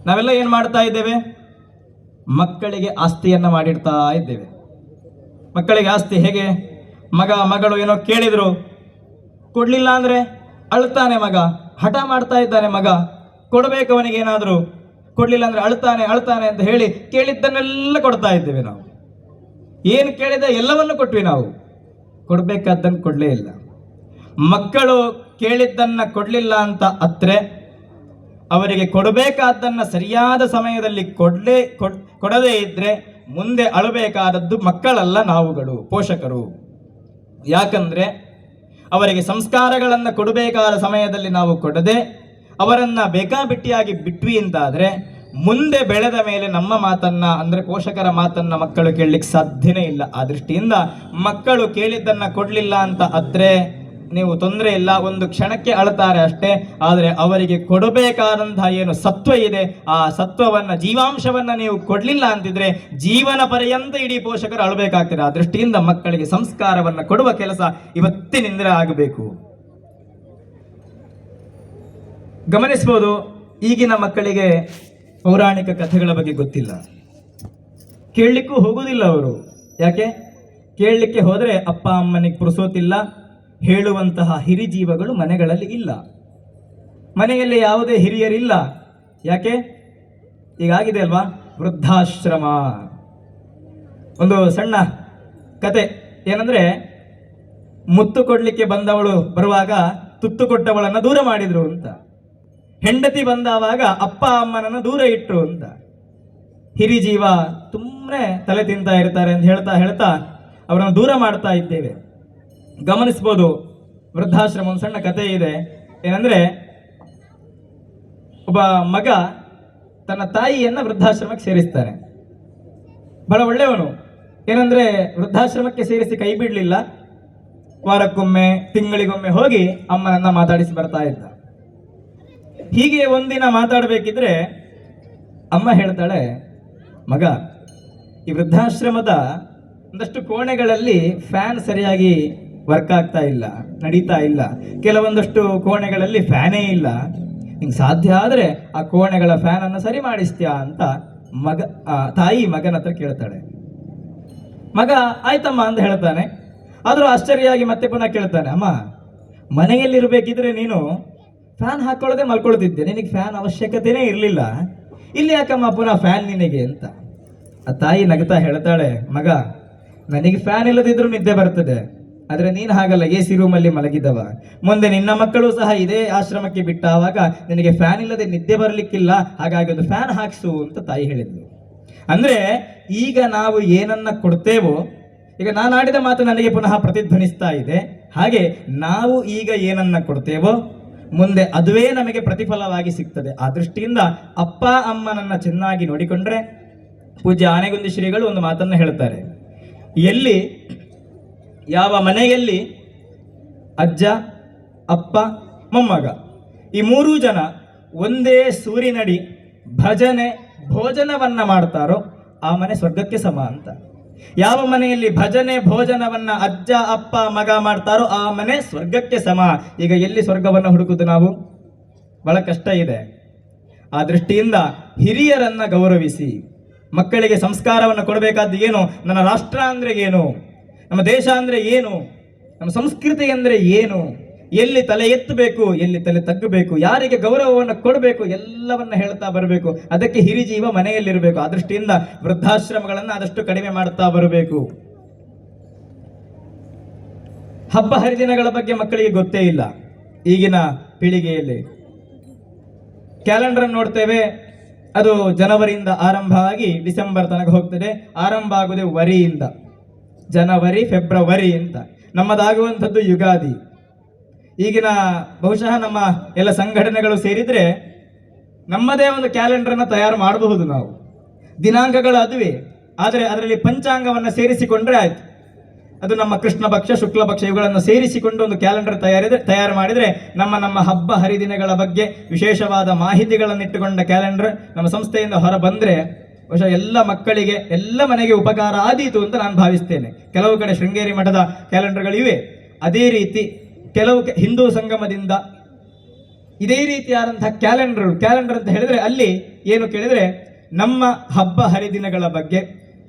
ನಾವೆಲ್ಲ ಏನು ಮಾಡ್ತಾ ಇದ್ದೇವೆ? ಮಕ್ಕಳಿಗೆ ಆಸ್ತಿಯನ್ನ ಮಾಡಿಡ್ತಾ ಇದ್ದೇವೆ. ಮಕ್ಕಳಿಗೆ ಆಸ್ತಿ ಹೇಗೆ? ಮಗ, ಮಗಳು ಏನೋ ಕೇಳಿದ್ರು. ಕೊಡಲಿಲ್ಲ ಅಂದ್ರೆ ಅಳ್ತಾನೆ ಮಗ, ಹಠ ಮಾಡ್ತಾ ಇದ್ದಾನೆ ಮಗ. ಕೊಡಬೇಕು ಅವನಿಗೆ ಏನಾದರೂ. ಕೊಡ್ಲಿಲ್ಲ ಅಂದ್ರೆ ಅಳ್ತಾನೆ ಅಳ್ತಾನೆ ಅಂತ ಹೇಳಿ ಕೇಳಿದ್ದನ್ನೆಲ್ಲ ಕೊಡ್ತಾ ಇದ್ದೇವೆ ನಾವು. ಏನು ಕೇಳಿದ ಎಲ್ಲವನ್ನು ಕೊಟ್ವಿ ನಾವು. ಕೊಡ್ಬೇಕಾದ್ದನ್ನು ಕೊಡ್ಲೇ ಇಲ್ಲ. ಮಕ್ಕಳು ಕೇಳಿದ್ದನ್ನ ಕೊಡ್ಲಿಲ್ಲ ಅಂತ ಅತ್ರೆ, ಅವರಿಗೆ ಕೊಡಬೇಕಾದ್ದನ್ನ ಸರಿಯಾದ ಸಮಯದಲ್ಲಿ ಕೊಡ್ಲೇ, ಕೊಡ್, ಕೊಡದೇ ಇದ್ರೆ ಮುಂದೆ ಅಳಬೇಕಾದದ್ದು ಮಕ್ಕಳಲ್ಲ ನಾವುಗಳು, ಪೋಷಕರು. ಯಾಕಂದ್ರೆ ಅವರಿಗೆ ಸಂಸ್ಕಾರಗಳನ್ನು ಕೊಡಬೇಕಾದ ಸಮಯದಲ್ಲಿ ನಾವು ಕೊಡದೆ ಅವರನ್ನ ಬೇಕಾಬಿಟ್ಟಿಯಾಗಿ ಬಿಟ್ವಿ ಅಂತಾದ್ರೆ ಮುಂದೆ ಬೆಳೆದ ಮೇಲೆ ನಮ್ಮ ಮಾತನ್ನ, ಅಂದ್ರೆ ಪೋಷಕರ ಮಾತನ್ನ ಮಕ್ಕಳು ಕೇಳಲಿಕ್ಕೆ ಸಾಧ್ಯನೇ ಇಲ್ಲ. ಆ ದೃಷ್ಟಿಯಿಂದ ಮಕ್ಕಳು ಕೇಳಿದ್ದನ್ನ ಕೊಡ್ಲಿಲ್ಲ ಅಂತ ಅದ್ರೆ ನೀವು ತೊಂದರೆ ಇಲ್ಲ, ಒಂದು ಕ್ಷಣಕ್ಕೆ ಅಳ್ತಾರೆ ಅಷ್ಟೇ. ಆದರೆ ಅವರಿಗೆ ಕೊಡಬೇಕಾದಂತಹ ಏನು ಸತ್ವ ಇದೆ, ಆ ಸತ್ವವನ್ನ, ಜೀವಾಂಶವನ್ನ ನೀವು ಕೊಡಲಿಲ್ಲ ಅಂತಿದ್ರೆ ಜೀವನ ಪರ್ಯಂತ ಇಡೀ ಪೋಷಕರು ಅಳಬೇಕಾಗ್ತದೆ ಆ ದೃಷ್ಟಿಯಿಂದ ಮಕ್ಕಳಿಗೆ ಸಂಸ್ಕಾರವನ್ನ ಕೊಡುವ ಕೆಲಸ ಇವತ್ತಿನಿಂದ ಆಗಬೇಕು. ಗಮನಿಸಬಹುದು ಈಗಿನ ಮಕ್ಕಳಿಗೆ ಪೌರಾಣಿಕ ಕಥೆಗಳ ಬಗ್ಗೆ ಗೊತ್ತಿಲ್ಲ. ಕೇಳಲಿಕ್ಕೂ ಹೋಗುವುದಿಲ್ಲ ಅವರು. ಯಾಕೆ? ಕೇಳಲಿಕ್ಕೆ ಹೋದರೆ ಅಪ್ಪ ಅಮ್ಮನಿಗೆ ಪುರುಸೋತಿಲ್ಲ ಹೇಳುವಂತಹ ಹಿರಿಜೀವಗಳು ಮನೆಗಳಲ್ಲಿ ಇಲ್ಲ. ಮನೆಯಲ್ಲಿ ಯಾವುದೇ ಹಿರಿಯರಿಲ್ಲ. ಯಾಕೆ? ಈಗಾಗಿದೆ ಅಲ್ವಾ? ವೃದ್ಧಾಶ್ರಮ. ಒಂದು ಸಣ್ಣ ಕತೆ. ಏನಂದ್ರೆ, ಮುತ್ತು ಕೊಡಲಿಕ್ಕೆ ಬಂದವಳು ಬರುವಾಗ ತುತ್ತು ಕೊಟ್ಟವಳನ್ನ ದೂರ ಮಾಡಿದ್ರು ಅಂತ. ಹೆಂಡತಿ ಬಂದಾವಾಗ ಅಪ್ಪ ಅಮ್ಮನನ್ನ ದೂರ ಇಟ್ಟರು ಅಂತ. ಹಿರಿ ಜೀವ ತುಂಬನೇ ತಲೆ ತಿಂತಾ ಇರ್ತಾರೆ ಅಂತ ಹೇಳ್ತಾ ಹೇಳ್ತಾ ಅವರನ್ನು ದೂರ ಮಾಡ್ತಾ ಇದ್ದೇವೆ. ಗಮನಿಸ್ಬೋದು. ವೃದ್ಧಾಶ್ರಮ ಒಂದು ಸಣ್ಣ ಕಥೆ ಇದೆ. ಏನಂದ್ರೆ, ಒಬ್ಬ ಮಗ ತನ್ನ ತಾಯಿಯನ್ನ ವೃದ್ಧಾಶ್ರಮಕ್ಕೆ ಸೇರಿಸ್ತಾನೆ ಬಹಳ ಒಳ್ಳೆಯವನು. ಏನಂದ್ರೆ, ವೃದ್ಧಾಶ್ರಮಕ್ಕೆ ಸೇರಿಸಿ ಕೈ ಬಿಡಲಿಲ್ಲ. ವಾರಕ್ಕೊಮ್ಮೆ, ತಿಂಗಳಿಗೊಮ್ಮೆ ಹೋಗಿ ಅಮ್ಮನನ್ನ ಮಾತಾಡಿಸಿ ಬರ್ತಾ ಇದ್ದ. ಹೀಗೆ ಒಂದಿನ ಮಾತಾಡಬೇಕಿದ್ರೆ, ಅಮ್ಮ ಹೇಳ್ತಾಳೆ, ಮಗ, ಈ ವೃದ್ಧಾಶ್ರಮದ ಒಂದಷ್ಟು ಕೋಣೆಗಳಲ್ಲಿ ಫ್ಯಾನ್ ಸರಿಯಾಗಿ ವರ್ಕ್ ಆಗ್ತಾ ಇಲ್ಲ, ನಡೀತಾ ಇಲ್ಲ. ಕೆಲವೊಂದಷ್ಟು ಕೋಣೆಗಳಲ್ಲಿ ಫ್ಯಾನೇ ಇಲ್ಲ. ನಿಂಗೆ ಸಾಧ್ಯ ಆದರೆ ಆ ಕೋಣೆಗಳ ಫ್ಯಾನ್ ಅನ್ನು ಸರಿ ಮಾಡಿಸ್ತೀಯಾ ಅಂತ ಮಗ ತಾಯಿ ಮಗನ ಹತ್ರ ಕೇಳ್ತಾಳೆ. ಮಗ, ಆಯ್ತಮ್ಮ ಅಂತ ಹೇಳ್ತಾನೆ. ಆದರೂ ಆಶ್ಚರ್ಯವಾಗಿ ಮತ್ತೆ ಪುನಃ ಕೇಳ್ತಾನೆ, ಅಮ್ಮ, ಮನೆಯಲ್ಲಿರಬೇಕಿದ್ರೆ ನೀನು ಫ್ಯಾನ್ ಹಾಕೊಳ್ಳದೆ ಮಲ್ಕೊಳ್ತಿದ್ದೆ. ನಿನಗೆ ಫ್ಯಾನ್ ಅವಶ್ಯಕತೆನೇ ಇರಲಿಲ್ಲ. ಇಲ್ಲಿ ಯಾಕಮ್ಮ ಪುನಃ ಫ್ಯಾನ್ ನಿನಗೆ? ಅಂತ. ಆ ತಾಯಿ ನಗ್ತಾ ಹೇಳ್ತಾಳೆ, ಮಗ, ನನಗೆ ಫ್ಯಾನ್ ಇಲ್ಲದಿದ್ರೂ ನಿದ್ದೆ ಬರ್ತದೆ. ಆದರೆ ನೀನು ಹಾಗಲ್ಲ ಎ ಸಿ ರೂಮಲ್ಲಿ ಮಲಗಿದ್ದವ ಮುಂದೆ ನಿನ್ನ ಮಕ್ಕಳು ಸಹ ಇದೇ ಆಶ್ರಮಕ್ಕೆ ಬಿಟ್ಟಾವಾಗ ನಿನಗೆ ಫ್ಯಾನ್ ಇಲ್ಲದೆ ನಿದ್ದೆ ಬರಲಿಕ್ಕಿಲ್ಲ, ಹಾಗಾಗಿ ಒಂದು ಫ್ಯಾನ್ ಹಾಕಿಸು ಅಂತ ತಾಯಿ ಹೇಳಿದ್ಲು. ಅಂದ್ರೆ ಈಗ ನಾವು ಏನನ್ನ ಕೊಡ್ತೇವೋ, ಈಗ ನಾನು ಆಡಿದ ಮಾತು ನನಗೆ ಪುನಃ ಪ್ರತಿಧ್ವನಿಸ್ತಾ ಇದೆ. ಹಾಗೆ ನಾವು ಈಗ ಏನನ್ನ ಕೊಡ್ತೇವೋ, ಮುಂದೆ ಅದುವೇ ನಮಗೆ ಪ್ರತಿಫಲವಾಗಿ ಸಿಗ್ತದೆ. ಆ ದೃಷ್ಟಿಯಿಂದ ಅಪ್ಪ ಅಮ್ಮನನ್ನ ಚೆನ್ನಾಗಿ ನೋಡಿಕೊಂಡ್ರೆ ಪೂಜ್ಯ ಆನೆಗುಂದಿ ಶ್ರೀಗಳು ಒಂದು ಮಾತನ್ನು ಹೇಳ್ತಾರೆ. ಎಲ್ಲಿ ಯಾವ ಮನೆಯಲ್ಲಿ ಅಜ್ಜ, ಅಪ್ಪ, ಮೊಮ್ಮಗ. ಈ ಮೂರೂ ಜನ ಒಂದೇ ಸೂರಿನಡಿ ಭಜನೆ, ಭೋಜನವನ್ನು ಮಾಡ್ತಾರೋ ಆ ಮನೆ ಸ್ವರ್ಗಕ್ಕೆ ಸಮ ಅಂತ. ಯಾವ ಮನೆಯಲ್ಲಿ ಭಜನೆ, ಭೋಜನವನ್ನ ಅಜ್ಜ, ಅಪ್ಪ, ಮಗ ಮಾಡ್ತಾರೋ ಆ ಮನೆ ಸ್ವರ್ಗಕ್ಕೆ ಸಮ. ಈಗ ಎಲ್ಲಿ ಸ್ವರ್ಗವನ್ನು ಹುಡುಕುದು ನಾವು? ಬಹಳ ಕಷ್ಟ ಇದೆ. ಆ ದೃಷ್ಟಿಯಿಂದ ಹಿರಿಯರನ್ನ ಗೌರವಿಸಿ, ಮಕ್ಕಳಿಗೆ ಸಂಸ್ಕಾರವನ್ನು ಕೊಡಬೇಕಾದ್ದು ಏನು? ನನ್ನ ರಾಷ್ಟ್ರ ಅಂದ್ರೆ ಏನು? ನಮ್ಮ ದೇಶ ಅಂದ್ರೆ ಏನು? ನಮ್ಮ ಸಂಸ್ಕೃತಿ ಅಂದ್ರೆ ಏನು? ಎಲ್ಲಿ ತಲೆ ಎತ್ತಬೇಕು, ಎಲ್ಲಿ ತಲೆ ತಗ್ಗಬೇಕು, ಯಾರಿಗೆ ಗೌರವವನ್ನು ಕೊಡಬೇಕು, ಎಲ್ಲವನ್ನ ಹೇಳ್ತಾ ಬರಬೇಕು. ಅದಕ್ಕೆ ಹಿರಿಜೀವ ಮನೆಯಲ್ಲಿರಬೇಕು. ಆ ದೃಷ್ಟಿಯಿಂದ ವೃದ್ಧಾಶ್ರಮಗಳನ್ನು ಆದಷ್ಟು ಕಡಿಮೆ ಮಾಡ್ತಾ ಬರಬೇಕು. ಹಬ್ಬ ಹರಿದಿನಗಳ ಬಗ್ಗೆ ಮಕ್ಕಳಿಗೆ ಗೊತ್ತೇ ಇಲ್ಲ. ಈಗಿನ ಪೀಳಿಗೆಯಲ್ಲಿ. ಕ್ಯಾಲೆಂಡರ್ ನೋಡ್ತೇವೆ. ಅದು ಜನವರಿಯಿಂದ ಆರಂಭ ಆಗಿ ಡಿಸೆಂಬರ್ ತನಕ ಹೋಗ್ತದೆ. ಆರಂಭ ಆಗುದೇ ವರಿಯಿಂದ. ಜನವರಿ, ಫೆಬ್ರವರಿ ಅಂತ. ನಮ್ಮದಾಗುವಂಥದ್ದು ಯುಗಾದಿ. ಈಗಿನ ಬಹುಶಃ ನಮ್ಮ ಎಲ್ಲ ಸಂಘಟನೆಗಳು ಸೇರಿದರೆ ನಮ್ಮದೇ ಒಂದು ಕ್ಯಾಲೆಂಡರನ್ನು ತಯಾರು ಮಾಡಬಹುದು ನಾವು. ದಿನಾಂಕಗಳು ಅದುವೆ. ಆದರೆ ಅದರಲ್ಲಿ ಪಂಚಾಂಗವನ್ನು ಸೇರಿಸಿಕೊಂಡ್ರೆ ಆಯ್ತು. ಅದು ನಮ್ಮ ಕೃಷ್ಣ ಪಕ್ಷ ಶುಕ್ಲ ಪಕ್ಷ ಇವುಗಳನ್ನು ಸೇರಿಸಿಕೊಂಡು ಒಂದು ಕ್ಯಾಲೆಂಡರ್ ತಯಾರಿದ್ರೆ, ತಯಾರು ಮಾಡಿದರೆ ನಮ್ಮ ನಮ್ಮ ಹಬ್ಬ ಹರಿದಿನಗಳ ಬಗ್ಗೆ ವಿಶೇಷವಾದ ಮಾಹಿತಿಗಳನ್ನು ಇಟ್ಟುಕೊಂಡ ಕ್ಯಾಲೆಂಡರ್ ನಮ್ಮ ಸಂಸ್ಥೆಯಿಂದ ಹೊರ ಬಂದರೆ ಬಹುಶಃ ಎಲ್ಲ ಮಕ್ಕಳಿಗೆ, ಎಲ್ಲ ಮನೆಗೆ ಉಪಕಾರ ಆದೀತು ಅಂತ ನಾನು ಭಾವಿಸ್ತೇನೆ. ಕೆಲವು ಕಡೆ ಶೃಂಗೇರಿ ಮಠದ ಕ್ಯಾಲೆಂಡರ್ಗಳಿವೆ ಅದೇ ರೀತಿ ಕೆಲವು ಹಿಂದೂ ಸಂಗಮದಿಂದ ಇದೇ ರೀತಿಯಾದಂತಹ ಕ್ಯಾಲೆಂಡರ್ ಕ್ಯಾಲೆಂಡರ್ ಅಂತ ಹೇಳಿದ್ರೆ ಅಲ್ಲಿ ಏನು ಕೇಳಿದ್ರೆ ನಮ್ಮ ಹಬ್ಬ ಹರಿದಿನಗಳ ಬಗ್ಗೆ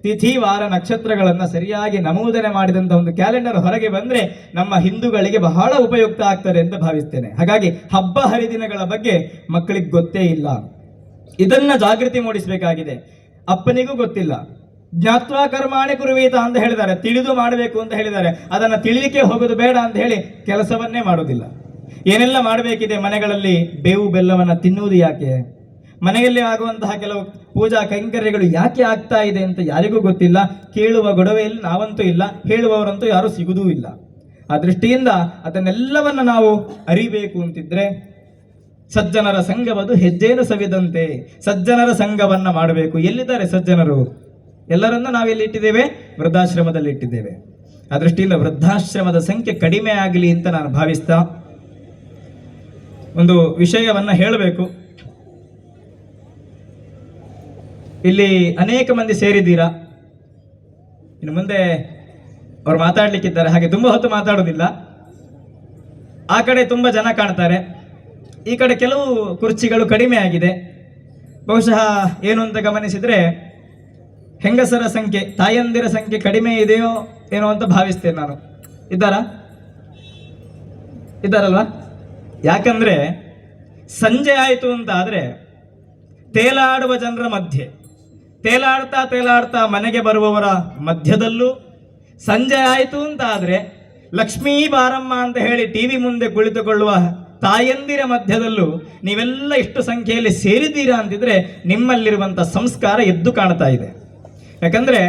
ತಿಥಿ, ವಾರ, ನಕ್ಷತ್ರಗಳನ್ನು ಸರಿಯಾಗಿ ನಮೂದನೆ ಮಾಡಿದಂಥ ಒಂದು ಕ್ಯಾಲೆಂಡರ್ ಹೊರಗೆ ಬಂದ್ರೆ ನಮ್ಮ ಹಿಂದೂಗಳಿಗೆ ಬಹಳ ಉಪಯುಕ್ತ ಆಗ್ತದೆ ಅಂತ ಭಾವಿಸ್ತೇನೆ. ಹಾಗಾಗಿ ಹಬ್ಬ ಹರಿದಿನಗಳ ಬಗ್ಗೆ ಮಕ್ಕಳಿಗೆ ಗೊತ್ತೇ ಇಲ್ಲ. ಇದನ್ನ ಜಾಗೃತಿ ಮೂಡಿಸಬೇಕಾಗಿದೆ. ಅಪ್ಪನಿಗೂ ಗೊತ್ತಿಲ್ಲ. ಜ್ಞಾತ್ವಾ ಕರ್ಮಾಣಿ ಕುರುವೀತ ಅಂತ ಹೇಳಿದ್ದಾರೆ. ತಿಳಿದು ಮಾಡಬೇಕು ಅಂತ ಹೇಳಿದ್ದಾರೆ. ಅದನ್ನು ತಿಳಿಲಿಕ್ಕೆ ಹೋಗೋದು ಬೇಡ ಅಂತ ಹೇಳಿ ಕೆಲಸವನ್ನೇ ಮಾಡೋದಿಲ್ಲ ಏನೆಲ್ಲ ಮಾಡಬೇಕಿದೆ ಮನೆಗಳಲ್ಲಿ? ಬೇವು ಬೆಲ್ಲವನ್ನು ತಿನ್ನುವುದು ಯಾಕೆ? ಮನೆಯಲ್ಲಿ ಆಗುವಂತಹ ಕೆಲವು ಪೂಜಾ ಕೈಂಕರ್ಯಗಳು ಯಾಕೆ ಆಗ್ತಾ ಇದೆ ಅಂತ ಯಾರಿಗೂ ಗೊತ್ತಿಲ್ಲ. ಕೇಳುವ ಗೊಡವೆಯಲ್ಲಿ ನಾವಂತೂ ಇಲ್ಲ, ಹೇಳುವವರಂತೂ ಯಾರೂ ಸಿಗುವುದೂ ಇಲ್ಲ. ಆ ದೃಷ್ಟಿಯಿಂದ ಅದನ್ನೆಲ್ಲವನ್ನ ನಾವು ಅರಿಬೇಕು ಅಂತಿದ್ರೆ ಸಜ್ಜನರ ಸಂಘವದು ಹೆಜ್ಜೇನು ಸವಿದಂತೆ ಸಜ್ಜನರ ಸಂಘವನ್ನ ಮಾಡಬೇಕು. ಎಲ್ಲಿದ್ದಾರೆ ಸಜ್ಜನರು? ಎಲ್ಲರನ್ನ ನಾವೆಲ್ಲಿ ಇಟ್ಟಿದ್ದೇವೆ, ವೃದ್ಧಾಶ್ರಮದಲ್ಲಿ ಇಟ್ಟಿದ್ದೇವೆ. ಆ ದೃಷ್ಟಿಯಿಂದ ವೃದ್ಧಾಶ್ರಮದ ಸಂಖ್ಯೆ ಕಡಿಮೆ ಆಗಲಿ ಅಂತ ನಾನು ಭಾವಿಸ್ತಾ ಒಂದು ವಿಷಯವನ್ನ ಹೇಳಬೇಕು. ಇಲ್ಲಿ ಅನೇಕ ಮಂದಿ ಸೇರಿದ್ದೀರಾ? ಇನ್ನು ಮುಂದೆ ಅವ್ರು ಮಾತಾಡ್ಲಿಕ್ಕಿದ್ದಾರೆ, ಹಾಗೆ ತುಂಬ ಹೊತ್ತು ಮಾತಾಡೋದಿಲ್ಲ. ಆ ಕಡೆ ತುಂಬ ಜನ ಕಾಣ್ತಾರೆ. ಈ ಕಡೆ ಕೆಲವು ಕುರ್ಚಿಗಳು ಕಡಿಮೆ ಆಗಿದೆ. ಬಹುಶಃ ಏನು ಅಂತ ಗಮನಿಸಿದ್ರೆ ಹೆಂಗಸರ ಸಂಖ್ಯೆ, ತಾಯಂದಿರ ಸಂಖ್ಯೆ ಕಡಿಮೆ ಇದೆಯೋ ಏನೋ ಅಂತ ಭಾವಿಸ್ತೇನೆ ನಾನು. ಇದ್ದಾರಾ? ಇದ್ದಾರಲ್ವಾ? ಯಾಕಂದ್ರೆ ಸಂಜೆ ಆಯಿತು ಅಂತ ಆದರೆ ತೇಲಾಡುವ ಜನರ ಮಧ್ಯೆ. ತೇಲಾಡ್ತಾ ತೇಲಾಡ್ತಾ ಮನೆಗೆ ಬರುವವರ ಮಧ್ಯದಲ್ಲೂ ಸಂಜೆ ಆಯಿತು ಅಂತ ಆದರೆ ಲಕ್ಷ್ಮೀ ಬಾರಮ್ಮ ಅಂತ ಹೇಳಿ ಟಿವಿ ಮುಂದೆ ಕುಳಿತುಕೊಳ್ಳುವ ತಾಯಂದಿರ ಮಧ್ಯದಲ್ಲೂ ನೀವೆಲ್ಲ ಇಷ್ಟು ಸಂಖ್ಯೆಯಲ್ಲಿ ಸೇರಿದ್ದೀರಾ ಅಂತಿದ್ರೆ ನಿಮ್ಮಲ್ಲಿರುವಂಥ ಸಂಸ್ಕಾರ ಎದ್ದು ಕಾಣ್ತಾ ಇದೆ. ಯಾಕಂದ್ರೆ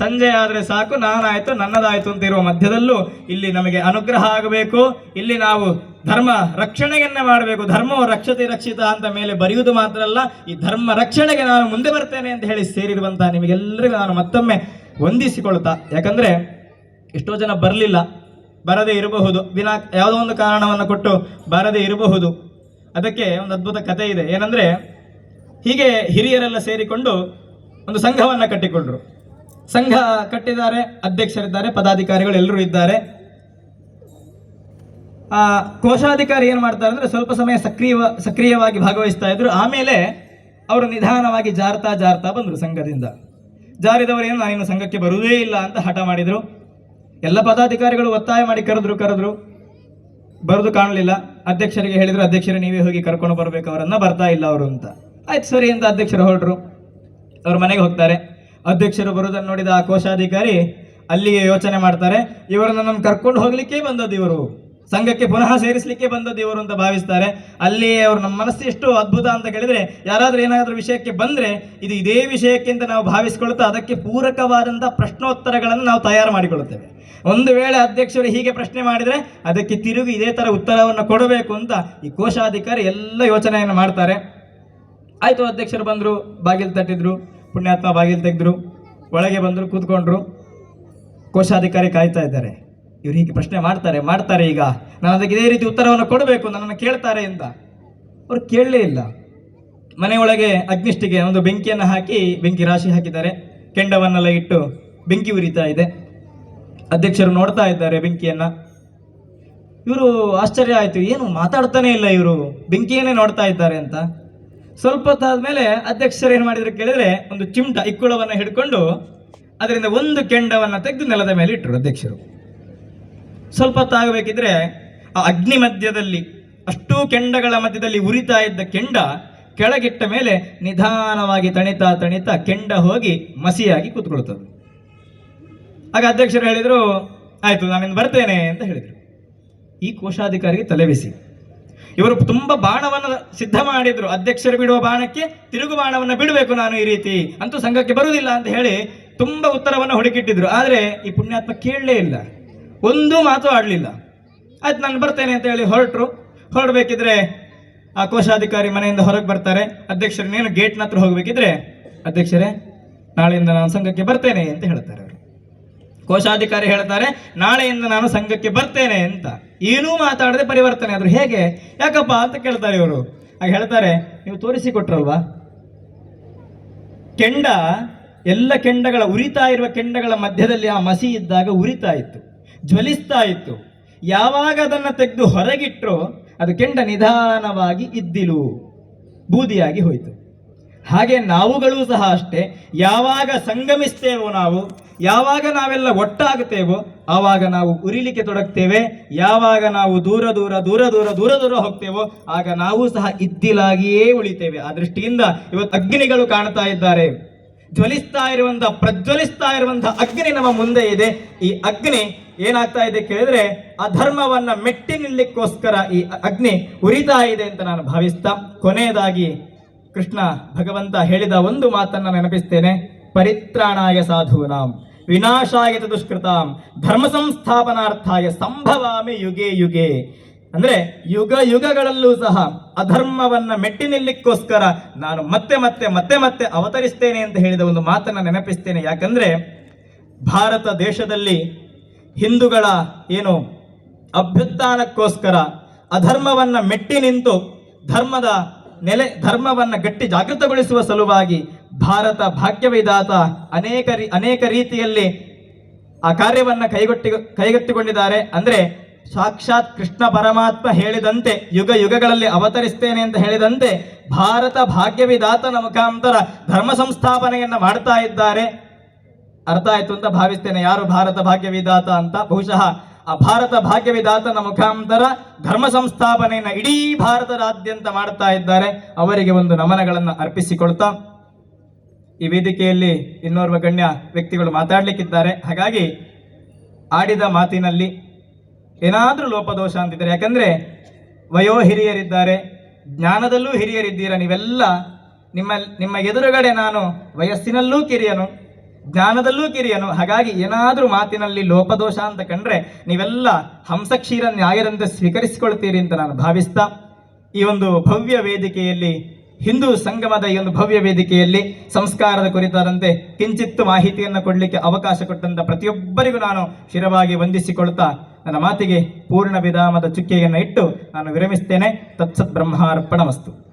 ಸಂಜೆ ಆದರೆ ಸಾಕು, ನಾನಾಯಿತು, ನನ್ನದಾಯ್ತು ಅಂತ ಇರುವ ಮಧ್ಯದಲ್ಲೂ ಇಲ್ಲಿ ನಮಗೆ ಅನುಗ್ರಹ ಆಗಬೇಕು. ಇಲ್ಲಿ ನಾವು ಧರ್ಮ ರಕ್ಷಣೆಯನ್ನೇ ಮಾಡಬೇಕು. ಧರ್ಮವು ರಕ್ಷತೆ ರಕ್ಷಿತ ಅಂತ ಮೇಲೆ ಬರೆಯುವುದು ಮಾತ್ರ ಅಲ್ಲ, ಈ ಧರ್ಮ ರಕ್ಷಣೆಗೆ ನಾನು ಮುಂದೆ ಬರ್ತೇನೆ ಅಂತ ಹೇಳಿ ಸೇರಿರುವಂತಹ ನಿಮಗೆಲ್ಲರಿಗೂ ನಾನು ಮತ್ತೊಮ್ಮೆ ವಂದಿಸಿಕೊಳ್ತಾ. ಯಾಕಂದ್ರೆ ಎಷ್ಟೋ ಜನ ಬರಲಿಲ್ಲ. ಬರದೇ ಇರಬಹುದು. ವಿನಾ ಯಾವುದೋ ಒಂದು ಕಾರಣವನ್ನು ಕೊಟ್ಟು ಬರದೇ ಇರಬಹುದು. ಅದಕ್ಕೆ ಒಂದು ಅದ್ಭುತ ಕಥೆ ಇದೆ. ಏನಂದ್ರೆ ಹೀಗೆ ಹಿರಿಯರೆಲ್ಲ ಸೇರಿಕೊಂಡು ಒಂದು ಸಂಘವನ್ನ ಕಟ್ಟಿಕೊಂಡ್ರು. ಸಂಘ ಕಟ್ಟಿದ್ದಾರೆ ಅಧ್ಯಕ್ಷರಿದ್ದಾರೆ ಪದಾಧಿಕಾರಿಗಳು ಎಲ್ಲರೂ ಇದ್ದಾರೆ. ಆ, ಕೋಶಾಧಿಕಾರಿ ಏನು ಮಾಡ್ತಾರೆ ಅಂದ್ರೆ ಸ್ವಲ್ಪ ಸಮಯ ಸಕ್ರಿಯ ಸಕ್ರಿಯವಾಗಿ ಭಾಗವಹಿಸ್ತಾ ಇದ್ರು. ಆಮೇಲೆ ಅವರು ನಿಧಾನವಾಗಿ ಜಾರ್ತಾ ಜಾರ್ತಾ ಬಂದರು ಸಂಘದಿಂದ. ಜಾರಿದವರು ಏನು ನಾನಿನ್ನು ಸಂಘಕ್ಕೆ ಬರುವುದೇ ಇಲ್ಲ ಅಂತ ಹಠ ಮಾಡಿದರು. ಎಲ್ಲ ಪದಾಧಿಕಾರಿಗಳು ಒತ್ತಾಯ ಮಾಡಿ ಕರೆದ್ರು ಕರೆದ್ರು. ಬರೆದು ಕಾಣಲಿಲ್ಲ. ಅಧ್ಯಕ್ಷರಿಗೆ ಹೇಳಿದ್ರು, ಅಧ್ಯಕ್ಷರೇ, ನೀವೇ ಹೋಗಿ ಕರ್ಕೊಂಡು ಬರಬೇಕು, ಅವರನ್ನ ಬರ್ತಾ ಇಲ್ಲ ಅವರು ಅಂತ. ಆಯ್ತು ಸರಿ ಅಂತ ಅಧ್ಯಕ್ಷರು ಹೊರಟ್ರು. ಅವ್ರ ಮನೆಗೆ ಹೋಗ್ತಾರೆ. ಅಧ್ಯಕ್ಷರು ಬರೋದನ್ನು ನೋಡಿದ ಆ ಕೋಶಾಧಿಕಾರಿ ಅಲ್ಲಿಗೆ ಯೋಚನೆ ಮಾಡ್ತಾರೆ, ಇವರನ್ನ ನಮ್ಮ ಕರ್ಕೊಂಡು ಹೋಗ್ಲಿಕ್ಕೆ ಬಂದದ್ದು ಇವರು. ಸಂಘಕ್ಕೆ ಪುನಃ ಸೇರಿಸಲಿಕ್ಕೆ ಬಂದ ದೇವರು ಅಂತ ಭಾವಿಸ್ತಾರೆ. ಅಲ್ಲಿ ಅವರು ನಮ್ಮ ಮನಸ್ಸು ಎಷ್ಟು ಅದ್ಭುತ ಅಂತ ಕೇಳಿದ್ರೆ, ಯಾರಾದ್ರೂ ಏನಾದ್ರೂ ವಿಷಯಕ್ಕೆ ಬಂದ್ರೆ, ಇದು ಇದೇ ವಿಷಯಕ್ಕೆ ಅಂತ ನಾವು ಭಾವಿಸ್ಕೊಳ್ತಾ ಅದಕ್ಕೆ ಪೂರಕವಾದಂಥ ಪ್ರಶ್ನೋತ್ತರಗಳನ್ನು ನಾವು ತಯಾರು ಮಾಡಿಕೊಳ್ಳುತ್ತೇವೆ. ಒಂದು ವೇಳೆ ಅಧ್ಯಕ್ಷರು ಹೀಗೆ ಪ್ರಶ್ನೆ ಮಾಡಿದ್ರೆ, ಅದಕ್ಕೆ ತಿರುಗಿ ಇದೇ ತರ ಉತ್ತರವನ್ನು ಕೊಡಬೇಕು ಅಂತ ಈ ಕೋಶಾಧಿಕಾರಿ ಎಲ್ಲ ಯೋಚನೆಯನ್ನು ಮಾಡ್ತಾರೆ. ಆಯಿತು, ಅಧ್ಯಕ್ಷರು ಬಂದರು, ಬಾಗಿಲು ತಟ್ಟಿದ್ರು, ಪುಣ್ಯಾತ್ಮ ಬಾಗಿಲು ತೆಗೆದ್ರು, ಒಳಗೆ ಬಂದರು, ಕೂತ್ಕೊಂಡ್ರು. ಕೋಶಾಧಿಕಾರಿ ಕಾಯ್ತಾ ಇದ್ದಾರೆ. ಇವ್ರು ಹೀಗೆ ಪ್ರಶ್ನೆ ಮಾಡ್ತಾರೆ ಮಾಡ್ತಾರೆ ಈಗ. ನಾನು ಅದಕ್ಕೆ ಇದೇ ರೀತಿ ಉತ್ತರವನ್ನು ಕೊಡಬೇಕು, ನನ್ನನ್ನು ಕೇಳ್ತಾರೆ ಅಂತ ಅವ್ರು ಕೇಳಲೇ ಇಲ್ಲ. ಮನೆಯೊಳಗೆ ಅಗ್ನಿಷ್ಟಿಗೆ ಒಂದು ಬೆಂಕಿಯನ್ನು ಹಾಕಿ ಬೆಂಕಿ ರಾಶಿ ಹಾಕಿದ್ದಾರೆ. ಕೆಂಡವನ್ನೆಲ್ಲ ಇಟ್ಟು ಬೆಂಕಿ ಉರಿತಾ ಇದೆ. ಅಧ್ಯಕ್ಷರು ನೋಡ್ತಾ ಇದ್ದಾರೆ ಬೆಂಕಿಯನ್ನು. ಇವರು ಆಶ್ಚರ್ಯ ಆಯ್ತು, ಏನು ಮಾತಾಡ್ತಾನೆ ಇಲ್ಲ ಇವರು. ಬೆಂಕಿಯನ್ನೇ ನೋಡ್ತಾ ಇದ್ದಾರೆ ಅಂತ. ಸ್ವಲ್ಪ ಹೊತ್ತಾದ್ಮೇಲೆ ಅಧ್ಯಕ್ಷರು ಏನು ಮಾಡಿದ್ರು ಕೇಳಿದ್ರೆ, ಒಂದು ಚಿಮಟ, ಇಕ್ಕುಳವನ್ನು ಹಿಡ್ಕೊಂಡು, ಅದರಿಂದ ಒಂದು ಕೆಂಡವನ್ನ ತೆಗೆದು ನೆಲದ ಮೇಲೆ ಇಟ್ಟರು ಅಧ್ಯಕ್ಷರು. ಸ್ವಲ್ಪ ಹೊತ್ತಾಗಬೇಕಿದ್ರೆ ಆ ಅಗ್ನಿ ಮಧ್ಯದಲ್ಲಿ ಅಷ್ಟೂ ಕೆಂಡಗಳ ಮಧ್ಯದಲ್ಲಿ ಉರಿತಾ ಇದ್ದ ಕೆಂಡ ಕೆಳಗಿಟ್ಟ ಮೇಲೆ ನಿಧಾನವಾಗಿ ತಣಿತಾ ತಣಿತಾ ಕೆಂಡ ಹೋಗಿ ಮಸಿಯಾಗಿ ಕೂತ್ಕೊಳ್ತದೆ. ಆಗ ಅಧ್ಯಕ್ಷರು ಹೇಳಿದರು, ಆಯ್ತು, ನಾನಿನ್ನು ಬರ್ತೇನೆ ಅಂತ ಹೇಳಿದರು. ಈ ಕೋಶಾಧಿಕಾರಿಗೆ ತಲೆಬಿಸಿ ಇವರು ತುಂಬ ಬಾಣವನ್ನು ಸಿದ್ಧ ಮಾಡಿದ್ರು. ಅಧ್ಯಕ್ಷರು ಬಿಡುವ ಬಾಣಕ್ಕೆ ತಿರುಗು ಬಾಣವನ್ನು ಬಿಡಬೇಕು ನಾನು ಈ ರೀತಿ ಅಂತೂ ಸಂಘಕ್ಕೆ ಬರುವುದಿಲ್ಲ ಅಂತ ಹೇಳಿ ತುಂಬ ಉತ್ತರವನ್ನು ಹುಡುಕಿಟ್ಟಿದ್ರು. ಆದರೆ ಈ ಪುಣ್ಯಾತ್ಮ ಕೇಳಲೇ ಇಲ್ಲ. ಒಂದು ಮಾತು ಆಡಲಿಲ್ಲ. ಆಯ್ತು, ನಾನು ಬರ್ತೇನೆ ಅಂತ ಹೇಳಿ ಹೊರಟರು. ಹೊರಡ್ಬೇಕಿದ್ರೆ ಆ ಕೋಶಾಧಿಕಾರಿ ಮನೆಯಿಂದ ಹೊರಗೆ ಬರ್ತಾರೆ. ಅಧ್ಯಕ್ಷರು, ನೀನು ಗೇಟ್ನ ಹತ್ರ ಹೋಗಬೇಕಿದ್ರೆ ಅಧ್ಯಕ್ಷರೇ, ನಾಳೆಯಿಂದ ನಾನು ಸಂಘಕ್ಕೆ ಬರ್ತೇನೆ ಅಂತ ಹೇಳ್ತಾರೆ ಅವರು. ಕೋಶಾಧಿಕಾರಿ ಹೇಳ್ತಾರೆ, ನಾಳೆಯಿಂದ ನಾನು ಸಂಘಕ್ಕೆ ಬರ್ತೇನೆ ಅಂತ. ಏನೂ ಮಾತಾಡದೆ ಪರಿವರ್ತನೆ ಆದರು ಹೇಗೆ? ಯಾಕಪ್ಪ ಅಂತ ಕೇಳ್ತಾರೆ ಇವರು. ಆಗ ಹೇಳ್ತಾರೆ, ನೀವು ತೋರಿಸಿಕೊಟ್ರಲ್ವಾ? ಕೆಂಡ, ಎಲ್ಲ ಕೆಂಡಗಳ, ಉರಿತಾ ಇರುವ ಕೆಂಡಗಳ ಮಧ್ಯದಲ್ಲಿ ಆ ಮಸಿ ಇದ್ದಾಗ ಉರಿತಾ ಇತ್ತು. ಜ್ವಲಿಸ್ತಾ ಇತ್ತು. ಯಾವಾಗ ಅದನ್ನು ತೆಗೆದು ಹೊರಗಿಟ್ರೋ ಅದು ಕೆಂಡ ನಿಧಾನವಾಗಿ ಇದ್ದಿಲು. ಬೂದಿಯಾಗಿ ಹೋಯಿತು. ಹಾಗೆ ನಾವುಗಳು ಸಹ ಅಷ್ಟೇ, ಯಾವಾಗ ಸಂಗಮಿಸ್ತೇವೋ ನಾವು, ಯಾವಾಗ ನಾವೆಲ್ಲ ಒಟ್ಟಾಗುತ್ತೇವೋ, ಆವಾಗ ನಾವು ಉರಿಲಿಕ್ಕೆ ತೊಡಗ್ತೇವೆ, ಯಾವಾಗ ನಾವು ದೂರ ದೂರ ದೂರ ದೂರ ದೂರ ದೂರ ಹೋಗ್ತೇವೋ, ಆಗ ನಾವು ಸಹ ಇದ್ದಿಲಾಗಿಯೇ ಉಳಿತೇವೆ. ಆ ದೃಷ್ಟಿಯಿಂದ ಇವತ್ತು ಅಗ್ನಿಗಳು ಕಾಣ್ತಾ ಇದ್ದಾರೆ. ಜ್ವಲಿಸ್ತಾ ಇರುವಂತಹ ಪ್ರಜ್ವಲಿಸ್ತಾ ಇರುವಂತಹ ಅಗ್ನಿ ನಮ್ಮ ಮುಂದೆ ಇದೆ. ಈ ಅಗ್ನಿ ಏನಾಗ್ತಾ ಇದೆ ಕೇಳಿದ್ರೆ ಅಧರ್ಮವನ್ನ ಮೆಟ್ಟಿ ನಿಲ್ಲಿಕ್ಕೋಸ್ಕರ ಈ ಅಗ್ನಿ ಉರಿತಾ ಇದೆ ಅಂತ ನಾನು ಭಾವಿಸ್ತಾ, ಕೊನೆಯದಾಗಿ ಕೃಷ್ಣ ಭಗವಂತ ಹೇಳಿದ ಒಂದು ಮಾತನ್ನ ನೆನಪಿಸ್ತೇನೆ, ಪರಿತ್ರಾಣಾಯ ಸಾಧೂನಾಂ ವಿನಾಶಾಯತ ದುಷ್ಕೃತಾಂ ಧರ್ಮ ಸಂಸ್ಥಾಪನಾರ್ಥಾಯ ಸಂಭವಾಮಿ ಯುಗೇ ಯುಗೆ. ಅಂದ್ರೆ ಯುಗ ಯುಗಗಳಲ್ಲೂ ಸಹ ಅಧರ್ಮವನ್ನ ಮೆಟ್ಟಿ ನಿಲ್ಲಿಕ್ಕೋಸ್ಕರ ನಾನು ಮತ್ತೆ ಮತ್ತೆ ಮತ್ತೆ ಮತ್ತೆ ಅವತರಿಸ್ತೇನೆ ಅಂತ ಹೇಳಿದ ಒಂದು ಮಾತನ್ನ ನೆನಪಿಸ್ತೇನೆ. ಯಾಕಂದ್ರೆ ಭಾರತ ದೇಶದಲ್ಲಿ ಹಿಂದೂಗಳ ಏನು ಅಭ್ಯುತ್ಥಾನಕ್ಕೋಸ್ಕರ ಅಧರ್ಮವನ್ನ ಮೆಟ್ಟಿ ನಿಂತು ಧರ್ಮದ ನೆಲೆ, ಧರ್ಮವನ್ನ ಗಟ್ಟಿ ಜಾಗೃತಗೊಳಿಸುವ ಸಲುವಾಗಿ ಭಾರತ ಭಾಗ್ಯವಿದಾತ ಅನೇಕ ರೀ, ಅನೇಕ ರೀತಿಯಲ್ಲಿ ಆ ಕಾರ್ಯವನ್ನ ಕೈಗೊಟ್ಟಿ ಕೈಗೆತ್ತಿಕೊಂಡಿದ್ದಾರೆ. ಅಂದ್ರೆ ಸಾಕ್ಷಾತ್ ಕೃಷ್ಣ ಪರಮಾತ್ಮ ಹೇಳಿದಂತೆ ಯುಗ ಯುಗಗಳಲ್ಲಿ ಅವತರಿಸ್ತೇನೆ ಅಂತ ಹೇಳಿದಂತೆ ಭಾರತ ಭಾಗ್ಯವಿದಾತನ ಮುಖಾಂತರ ಧರ್ಮ ಸಂಸ್ಥಾಪನೆಯನ್ನು ಮಾಡ್ತಾ ಇದ್ದಾರೆ. ಅರ್ಥ ಆಯ್ತು ಅಂತ ಭಾವಿಸ್ತೇನೆ. ಯಾರು ಭಾರತ ಭಾಗ್ಯವಿದಾತ ಅಂತ? ಬಹುಶಃ ಆ ಭಾರತ ಭಾಗ್ಯವಿದಾತನ ಮುಖಾಂತರ ಧರ್ಮ ಸಂಸ್ಥಾಪನೆಯನ್ನು ಇಡೀ ಭಾರತದಾದ್ಯಂತ ಮಾಡ್ತಾ ಇದ್ದಾರೆ. ಅವರಿಗೆ ಒಂದು ನಮನಗಳನ್ನು ಅರ್ಪಿಸಿಕೊಳ್ತಾ ಈ ವೇದಿಕೆಯಲ್ಲಿ ಇನ್ನೋರ್ವ ಗಣ್ಯ ವ್ಯಕ್ತಿಗಳು ಮಾತಾಡ್ಲಿಕ್ಕಿದ್ದಾರೆ. ಹಾಗಾಗಿ ಆಡಿದ ಮಾತಿನಲ್ಲಿ ಏನಾದ್ರೂ ಲೋಪದೋಷ ಅಂತಿದ್ದಾರೆ, ಯಾಕಂದರೆ ವಯೋ ಹಿರಿಯರಿದ್ದಾರೆ, ಜ್ಞಾನದಲ್ಲೂ ಹಿರಿಯರಿದ್ದೀರಾ ನೀವೆಲ್ಲ. ನಿಮ್ಮ ನಿಮ್ಮ ಎದುರುಗಡೆ ನಾನು ವಯಸ್ಸಿನಲ್ಲೂ ಕಿರಿಯನು, ಜ್ಞಾನದಲ್ಲೂ ಕಿರಿಯನು. ಹಾಗಾಗಿ ಏನಾದರೂ ಮಾತಿನಲ್ಲಿ ಲೋಪದೋಷ ಅಂತ ಕಂಡ್ರೆ ನೀವೆಲ್ಲ ಹಂಸಕ್ಷೀರ ನ್ಯಾಯರಂತೆ ಸ್ವೀಕರಿಸಿಕೊಳ್ತೀರಿ ಅಂತ ನಾನು ಭಾವಿಸ್ತಾ ಈ ಒಂದು ಭವ್ಯ ವೇದಿಕೆಯಲ್ಲಿ ಹಿಂದೂ ಸಂಗಮದ ಈ ಒಂದು ಭವ್ಯ ವೇದಿಕೆಯಲ್ಲಿ ಸಂಸ್ಕಾರದ ಕುರಿತಾದಂತೆ ಕಿಂಚಿತ್ತು ಮಾಹಿತಿಯನ್ನು ಕೊಡಲಿಕ್ಕೆ ಅವಕಾಶ ಕೊಟ್ಟಂತ ಪ್ರತಿಯೊಬ್ಬರಿಗೂ ನಾನು ಶಿರವಾಗಿ ವಂದಿಸಿಕೊಳ್ತಾ ನನ್ನ ಮಾತಿಗೆ ಪೂರ್ಣ ವಿಧಾಮದ ಚುಕ್ಕೆಯನ್ನು ಇಟ್ಟು ನಾನು ವಿರಮಿಸ್ತೇನೆ. ತತ್ಸತ್ ಬ್ರಹ್ಮಾರ್ಪಣಮಸ್ತು.